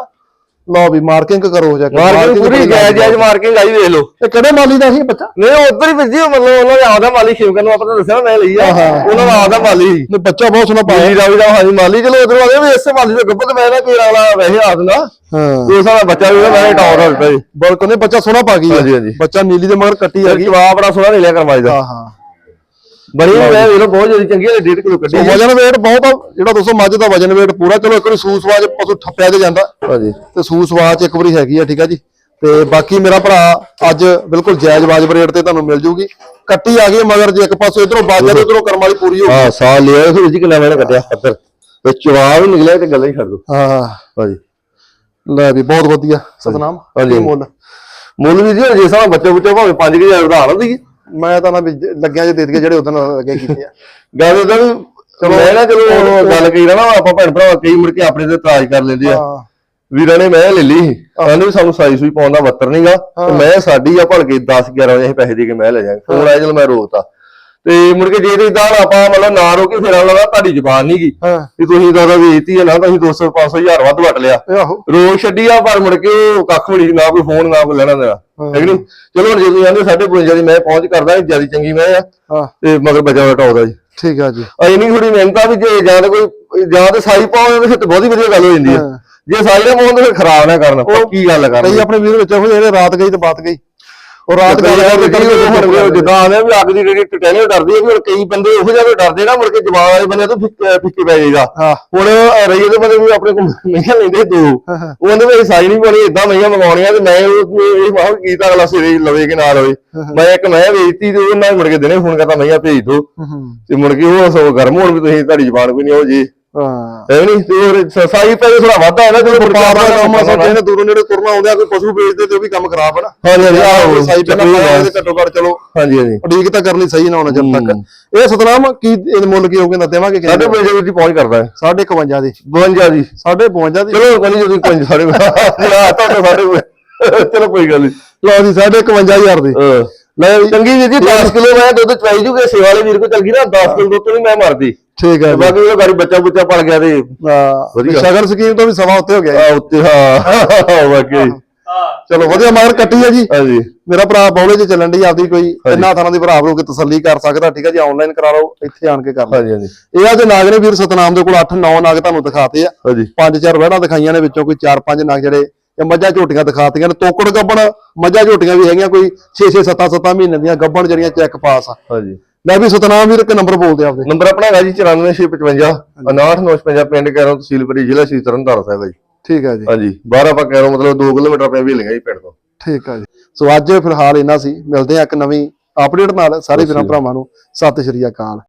ਲਓ ਵੀ ਮਾਰਕਿੰਗ ਕਰੋ ਜਾ ਮਾਰਕਿੰਗ ਪੂਰੀ ਜਾਇਜ਼ ਜਾਇਜ਼ ਮਾਰਕਿੰਗ ਆਈ ਵੇਖ ਲਓ। ਇਹ ਕਿਹੜੇ ਮਾਲੀ ਦਾ ਸੀ ਬੱਚਾ? ਨਹੀਂ ਉਧਰ ਹੀ ਭੱਜੀ ਮਤਲਬ ਉਹਨਾਂ ਦੇ ਆਪਦਾ ਮਾਲੀ ਸ਼ਿਵਕਰ ਨੂੰ ਆਪਾਂ ਤਾਂ ਦੱਸਿਆ ਮੈਂ ਲਈ ਆ। ਉਹਨਾਂ ਦਾ ਆਪਦਾ ਮਾਲੀ ਸੀ। ਨੇ ਬੱਚਾ ਬਹੁਤ ਸੋਹਣਾ ਪਾਇਆ। ਰਾਵੀ ਦਾ ਹਾਂਜੀ ਮਾਲੀ। ਚਲੋ ਉਧਰ ਵਾਲੇ ਵੀ ਇਸੇ ਮਾਲੀ ਦੇ ਗੱਭਰ ਤੇ ਮੈਂ ਨਾ ਕੋਈ ਵਾਲਾ ਵੈਸੇ ਆ ਦਿੰਦਾ ਹਾਂ। ਇਹ ਸਾਡਾ ਬੱਚਾ ਵੀ ਮੈਂ ਟੌਰ ਹੋ ਦਿੱਤਾ ਜੀ। ਬਲਕ ਨੇ ਬੱਚਾ ਸੋਹਣਾ ਪਾ ਗਈ। ਹਾਂਜੀ, ਹਾਂਜੀ। ਬੱਚਾ ਨੀਲੀ ਦੇ ਮਗਰ ਕੱਟੀ ਆ ਗਈ। ਜਵਾਬ ਬੜਾ ਸੋਹਣਾ ਲੈ ਲਿਆ ਕਰਮਾਈ ਦਾ। ਹਾਂ ਹਾਂ ਬੜੀ ਮੈਂ ਵੇਖ ਲਓ ਬਹੁਤ ਜ਼ਿਆਦਾ ਚੰਗੀ ਹੈ 1.5 ਕਿਲੋ ਕੱਢੀ ਸੋ ਜੀ। ਵਜਨ weight ਬਹੁਤ ਆ ਜਿਹੜਾ ਦੋਸਤੋ ਮੱਝ ਦਾ ਵਜਨ weight ਪੂਰਾ ਚਲੋ ਇੱਕ ਵਾਰੀ ਸੂਸਵਾਜ ਪਸ਼ੂ ਠੱਪਿਆ ਤੇ ਜਾਂਦਾ। ਹਾਂਜੀ। ਤੇ ਸੂਸਵਾਜ ਇੱਕ ਵਾਰੀ ਹੈਗੀ ਆ ਠੀਕ ਆ ਜੀ। ਤੇ ਬਾਕੀ ਮੇਰਾ ਭਰਾ ਅੱਜ ਬਿਲਕੁਲ ਜਾਇਜ਼ ਵਾਜਬ ਰੇਟ ਤੇ ਤੁਹਾਨੂੰ ਮਿਲ ਜੂਗੀ। ਕੱਟੀ ਆ ਗਈ ਮਗਰ ਜੇ ਇੱਕ ਪਾਸੋਂ ਇਧਰੋਂ ਬਾਜਾ ਤੇ ਇਧਰੋਂ ਕਰਮ ਵਾਲੀ ਪੂਰੀ ਹੋ ਗਈ। ਹਾਂ ਸਾਲ ਲਿਆ ਫਿਰ ਜੀ ਕਿੰਨਾ ਮੈਨੇ ਕੱਢਿਆ? ਪੱਤਰ ਤੇ ਜਵਾਬ ਹੀ ਨਿਕਲਿਆ ਤੇ ਗੱਲਾਂ ਹੀ ਛੱਡ ਦੋ। ਹਾਂ ਹਾਂਜੀ। ਲੈ ਵੀ ਬਹੁਤ ਵਧੀਆ। ਸਤਨਾਮ ਹਾਂਜੀ। ਕੀ ਮੁੱਲ? ਮੁੱਲ ਵੀ ਜੀ ਜੇ ਸਾਡਾ ਬੱਚੇ ਬੁੱਚੇ ਭਾਵੇਂ 5000 ਵਧਾ ਲੰਦੀ ਮੈਂ ਤਾਂ ਨਾ ਵੀ ਲੱਗਿਆ ਜੇ ਦੇ ਜਿਹੜੇ ਉਦੋਂ ਲੱਗੇ ਕੀਤੇ ਆ। ਗੱਲ ਉਹਦਾ ਵੀ ਮੈਂ ਨਾ ਚਲੋ। ਗੱਲ ਕਹੀ ਨਾ ਆਪਾਂ ਭੈਣ ਭਰਾ ਕਈ ਮੁੜ ਕੇ ਆਪਣੇ ਤੇ ਇਤਰਾਜ਼ ਕਰ ਲੈਂਦੇ ਆ। ਵੀਰਾਂ ਨੇ ਮੈਂ ਲੈ ਲਈ ਕਹਿੰਦੇ ਵੀ ਸਾਨੂੰ ਸਾਈ ਸੂਈ ਪਾਉਣ ਦਾ ਵੱਤਰ ਨਹੀਂਗਾ ਤੇ ਮੈਂ ਸਾਡੀ ਆ ਭਲਕੇ 10 11 ਵਜੇ ਪੈਸੇ ਦੇ ਕੇ ਮੈਂ ਲੈ ਜਾਾਂਗੇ ਫੋਨ ਆਇਆ ਚਲ ਮੈਂ ਰੋਕਤਾ। ਤੇ ਮੁੜ ਕੇ ਜੇ ਤੇ ਇਦਾਂ ਆਪਾਂ ਮਤਲਬ ਨਾ ਰੋਕੇ ਫਿਰ ਕਹਿੰਦਾ ਤੁਹਾਡੀ ਜ਼ਬਾਨ ਨਹੀਂ ਗਈ। ਹਾਂ। ਵੀ ਤੁਸੀਂ ਉਹਦਾ ਵੇਚਤੀ ਹੈ ਨਾ ਤੁਸੀਂ 200 500 ਹਜ਼ਾਰ ਵੱਧ ਵਟ ਲਿਆ। ਇਹ ਆਹੋ। ਰੋਕ ਛੱਡੀ ਆ ਪਰ ਮੁੜ ਕੇ ਉਹ ਕੱਖ ਵੀ ਨਹੀਂ ਨਾ ਕੋਈ ਫੋਨ ਨਾ ਕੋਈ ਲੈਣਾ ਦੇਣਾ। ਠੀਕ ਨੀ? ਚਲੋ ਹੁਣ ਜੇ ਤੁਸੀਂ ਕਹਿੰਦੇ 55 ਦੀ ਮੈਂ ਪਹੁੰਚ ਕਰਦਾ ਜ਼ਿਆਦਾ ਚੰਗੀ ਮੈਂ ਆ। ਹਾਂ। ਤੇ ਮਗਰ ਬਚਾ ਟਾਉਦਾ ਜੀ। ਠੀਕ ਆ ਜੀ। ਅਜੇ ਨਹੀਂ ਥੋੜੀ ਮਿਹਨਤ ਆ ਵੀ ਜੇ ਜਾਂ ਤਾਂ ਕੋਈ ਜਾਂ ਤੇ ਸਾਈ ਪਾਉਣ ਫਿਰ ਤਾਂ ਬਹੁਤ ਹੀ ਵਧੀਆ ਗੱਲ ਹੋ ਜਾਂਦੀ ਹੈ ਹਾਂ। ਜੇ ਸਾਈ ਨਾ ਪਾਉਣ ਤਾਂ ਫਿਰ ਖਰਾਬ ਨਾ ਕਰਨ ਪੱਕੀ ਗੱਲ ਕਰਨ। ਆਪਣੇ ਵੀਰ ਵਿੱਚ ਇਹੋ ਜਿਹੜੇ ਰਾਤ ਗਈ ਤੇ ਬਾਤ ਗਈ। ਉਹ ਰਾਤ ਕਈ ਹੁਣ ਵੀ ਜਿੱਦਾਂ ਆਉਂਦੇ ਵੀ ਅੱਗ ਦੀ ਜਿਹੜੀ ਟਟੈਨੇ ਡਰਦੀ ਹੈ ਵੀ ਹੁਣ ਕਈ ਬੰਦੇ ਇਹੋ ਜਿਹੇ ਡਰਦੇ ਨਾ ਮੁੜ ਕੇ ਜਵਾਨ ਵਾਲੇ ਬੰਦੇ ਤੋਂ ਫਿੱਕੇ ਪੈ ਜਾਏਗਾ ਹੁਣ ਰਹੀ ਦੇ ਬੰਦੇ ਵੀ ਆਪਣੇ ਕੋਲ ਮਹੀਆਂ ਲੈਂਦੇ ਦੋ। ਉਹ ਕਹਿੰਦੇ ਵੀ ਸਾਈ ਨਹੀਂ ਬਣੀ ਇਦਾਂ ਮਹੀਆਂ ਮੰਗਾਉਣੀਆਂ ਤੇ ਮੈਂ ਉਹ ਇਹ ਮਾਹ ਕੀਤਾ ਅਗਲਾ ਸਿਰੇ ਲਵੇ ਕਿ ਨਾ ਲਵੇ। ਮੈਂ ਇੱਕ ਮੈਂ ਵੇਚਤੀ ਤੇ ਉਹਨਾਂ ਮੁੜ ਕੇ ਦਿਨੇ ਫੋਨ ਕਰਤਾ ਮਹੀਆਂ ਭੇਜ ਦੋ। ਤੇ ਮੁੜ ਕੇ ਉਹ ਸੋ ਗਰਮ ਹੋਣ ਵੀ ਤੁਸੀਂ ਤੁਹਾਡੀ ਜ਼ਬਾਨ ਕੋਈ ਨਹੀਂ ਹੋ ਜੀ। ਹਾਂ। ਐ ਨਹੀਂ ਤੇ ਹੋਰ ਸਾਈ ਪੈ ਥੋੜਾ ਵਾਧਾ ਹੈ ਨਾ ਜਦੋਂ ਵਪਾਰ ਦਾ ਕੰਮ ਆ ਹਾਂ ਸਾਡੇ ਨੇ ਦੂਰੋਂ ਨੇੜੇ ਤੁਰਨਾ ਆਉਂਦਿਆ ਕੋਈ ਪਸ਼ੂ ਵੇਚਦੇ ਤੇ ਉਹ ਵੀ ਕੰਮ ਖਰਾਬ ਹੈ ਨਾ। ਹਾਂਜੀ ਹਾਂਜੀ ਆਹੋ ਸਾਈ ਪਹਿਲਾਂ ਪਾਇਆ ਤੇ ਘੱਟੋ ਘੱਟ ਚਲੋ ਹਾਂਜੀ ਹਾਂਜੀ। ਉਡੀਕ ਤਾਂ ਕਰਨੀ ਸਹੀ ਨਾ ਹੋਣਾ ਜਦ ਤੱਕ। ਇਹ ਸਤਨਾਮ ਕੀ ਇਹ ਮੁੱਲ ਕੀ ਹੋਊਗਾ ਨਾ ਦੇਵਾਂਗੇ ਸਾਡੇ ਦੀ? ਪਹੁੰਚ ਕਰਦਾ ਹੈ। 51 ਦੀ। 52 ਦੀ 52 ਦੀ। ਚਲੋ ਕੋਈ ਨਹੀਂ ਜਦੋਂ ਪੰਜ ਸਾਡੇ ਆ। ਤੁਹਾਡੇ ਸਾਡੇ ਕੋਲ। ਚਲੋ ਕੋਈ ਗੱਲ ਨਹੀਂ ਲਓ ਜੀ 51000 ਦੀ। ਹਾਂ। ਵੀ ਚੰਗੀ ਵੀਰ ਜੀ 10 ਕਿਲੋ ਮੈਂ ਦੁੱਧ ਚਵਾਈ ਜੂਗੇ ਸੇਵਾ ਵਾਲੇ ਵੀਰ ਕੋ ਚੱਲ ਗਈ ਨਾ 10 ਕਿਲੋ ਦੁੱਧ ਨਹੀਂ ਮੈਂ ਮਰਦੀ। ਠੀਕ ਹੈ ਤੇ ਬਾਕੀ ਉਹ ਗਾੜੀ ਬੱਚਾ ਬੁੱਚਾ ਪਲ ਗਿਆ ਤੇ ਵਧੀਆ। ਸ਼ਗਨ ਸਕੀਮ ਤੋਂ ਵੀ ਸਵਾ ਉੱਤੇ ਹੋ ਗਿਆ। ਆ ਉੱਤੇ ਹਾਂ ਵਾਕਈ ਚਲੋ ਵਧੀਆ ਮਗਰ ਕੱਟੀ ਹੈ ਜੀ। ਹਾਂਜੀ। ਮੇਰਾ ਭਰਾ ਬੌਲੇ 'ਚ ਚੱਲਣ ਦੀ ਆਪਦੀ ਕੋਈ ਇੰਨਾ ਥਾਂ ਦੀ ਭਰਾ ਹੋ ਕੇ ਤਸੱਲੀ ਕਰ ਸਕਦਾ ਠੀਕ ਹੈ ਜੀ ਆਨਲਾਈਨ ਕਰਾ ਲਓ ਇੱਥੇ ਆਣ ਕੇ ਕਰ ਲਓ। ਹਾਂਜੀ ਹਾਂਜੀ। ਇਹ ਆ ਜੇ ਨਾਗ ਨੇ ਵੀਰ ਸਤਨਾਮ ਦੇ ਕੋਲ 8-9 ਨਾਗ ਤੁਹਾਨੂੰ ਦਿਖਾਤੇ ਆ। ਹਾਂਜੀ। ਪੰਜ ਚਾਰ ਵਹਿੜਾਂ ਦਿਖਾਈਆਂ ਨੇ ਵਿੱਚੋਂ ਕੋਈ 4-5 ਨਾਗ ਜਿਹੜੇ ਇਹ ਮੱਝਾਂ ਝੋਟੀਆਂ ਦਿਖਾਤੀਆਂ ਨੇ। ਤੋਕੜ ਗੱਬਣ ਮੱਝਾਂ ਝੋਟੀਆਂ ਵੀ ਹੈਗੀਆਂ ਕੋਈ 6-6 7-7 ਮਹੀਨੇ ਦੀਆਂ ਗੱਬਣ ਜਿਹੜੀਆਂ ਚੈੱਕ ਪਾਸ ਆ। ਹਾਂਜੀ। ਲੈ ਵੀ ਸਤਨਾਮ ਵੀਰ ਇੱਕ ਨੰਬਰ ਬੋਲਦੇ ਆਪਦੇ। ਨੰਬਰ ਆਪਣਾ ਹੈਗਾ ਜੀ 94655 59955 ਪਿੰਡ ਕਹਿਰੋਂ ਤਹਿਸੀਲ ਜੀਲਾ ਸ਼੍ਰੀ ਤਰਨਤਾਰਨ ਸਾਹਿਬ ਹੈ ਜੀ। ਠੀਕ ਹੈ ਜੀ। ਹਾਂਜੀ ਬਾਹਰ ਆਪਾਂ ਕਹਿਰੋਂ ਮਤਲਬ 2 ਕਿਲੋਮੀਟਰ ਆਪਾਂ ਵੀ ਲੰਗਾ ਜੀ ਪਿੰਡ ਤੋਂ। ਠੀਕ ਹੈ ਜੀ। ਸੋ ਅੱਜ ਫਿਲਹਾਲ ਇੰਨਾ ਸੀ। ਮਿਲਦੇ ਆ ਇੱਕ ਨਵੀਂ ਅਪਡੇਟ ਨਾਲ। ਸਾਰੇ ਵੀਰਾਂ ਭਰਾਵਾਂ ਨੂੰ। ਸਤਿ ਸ਼੍ਰੀ ਅਕਾਲ।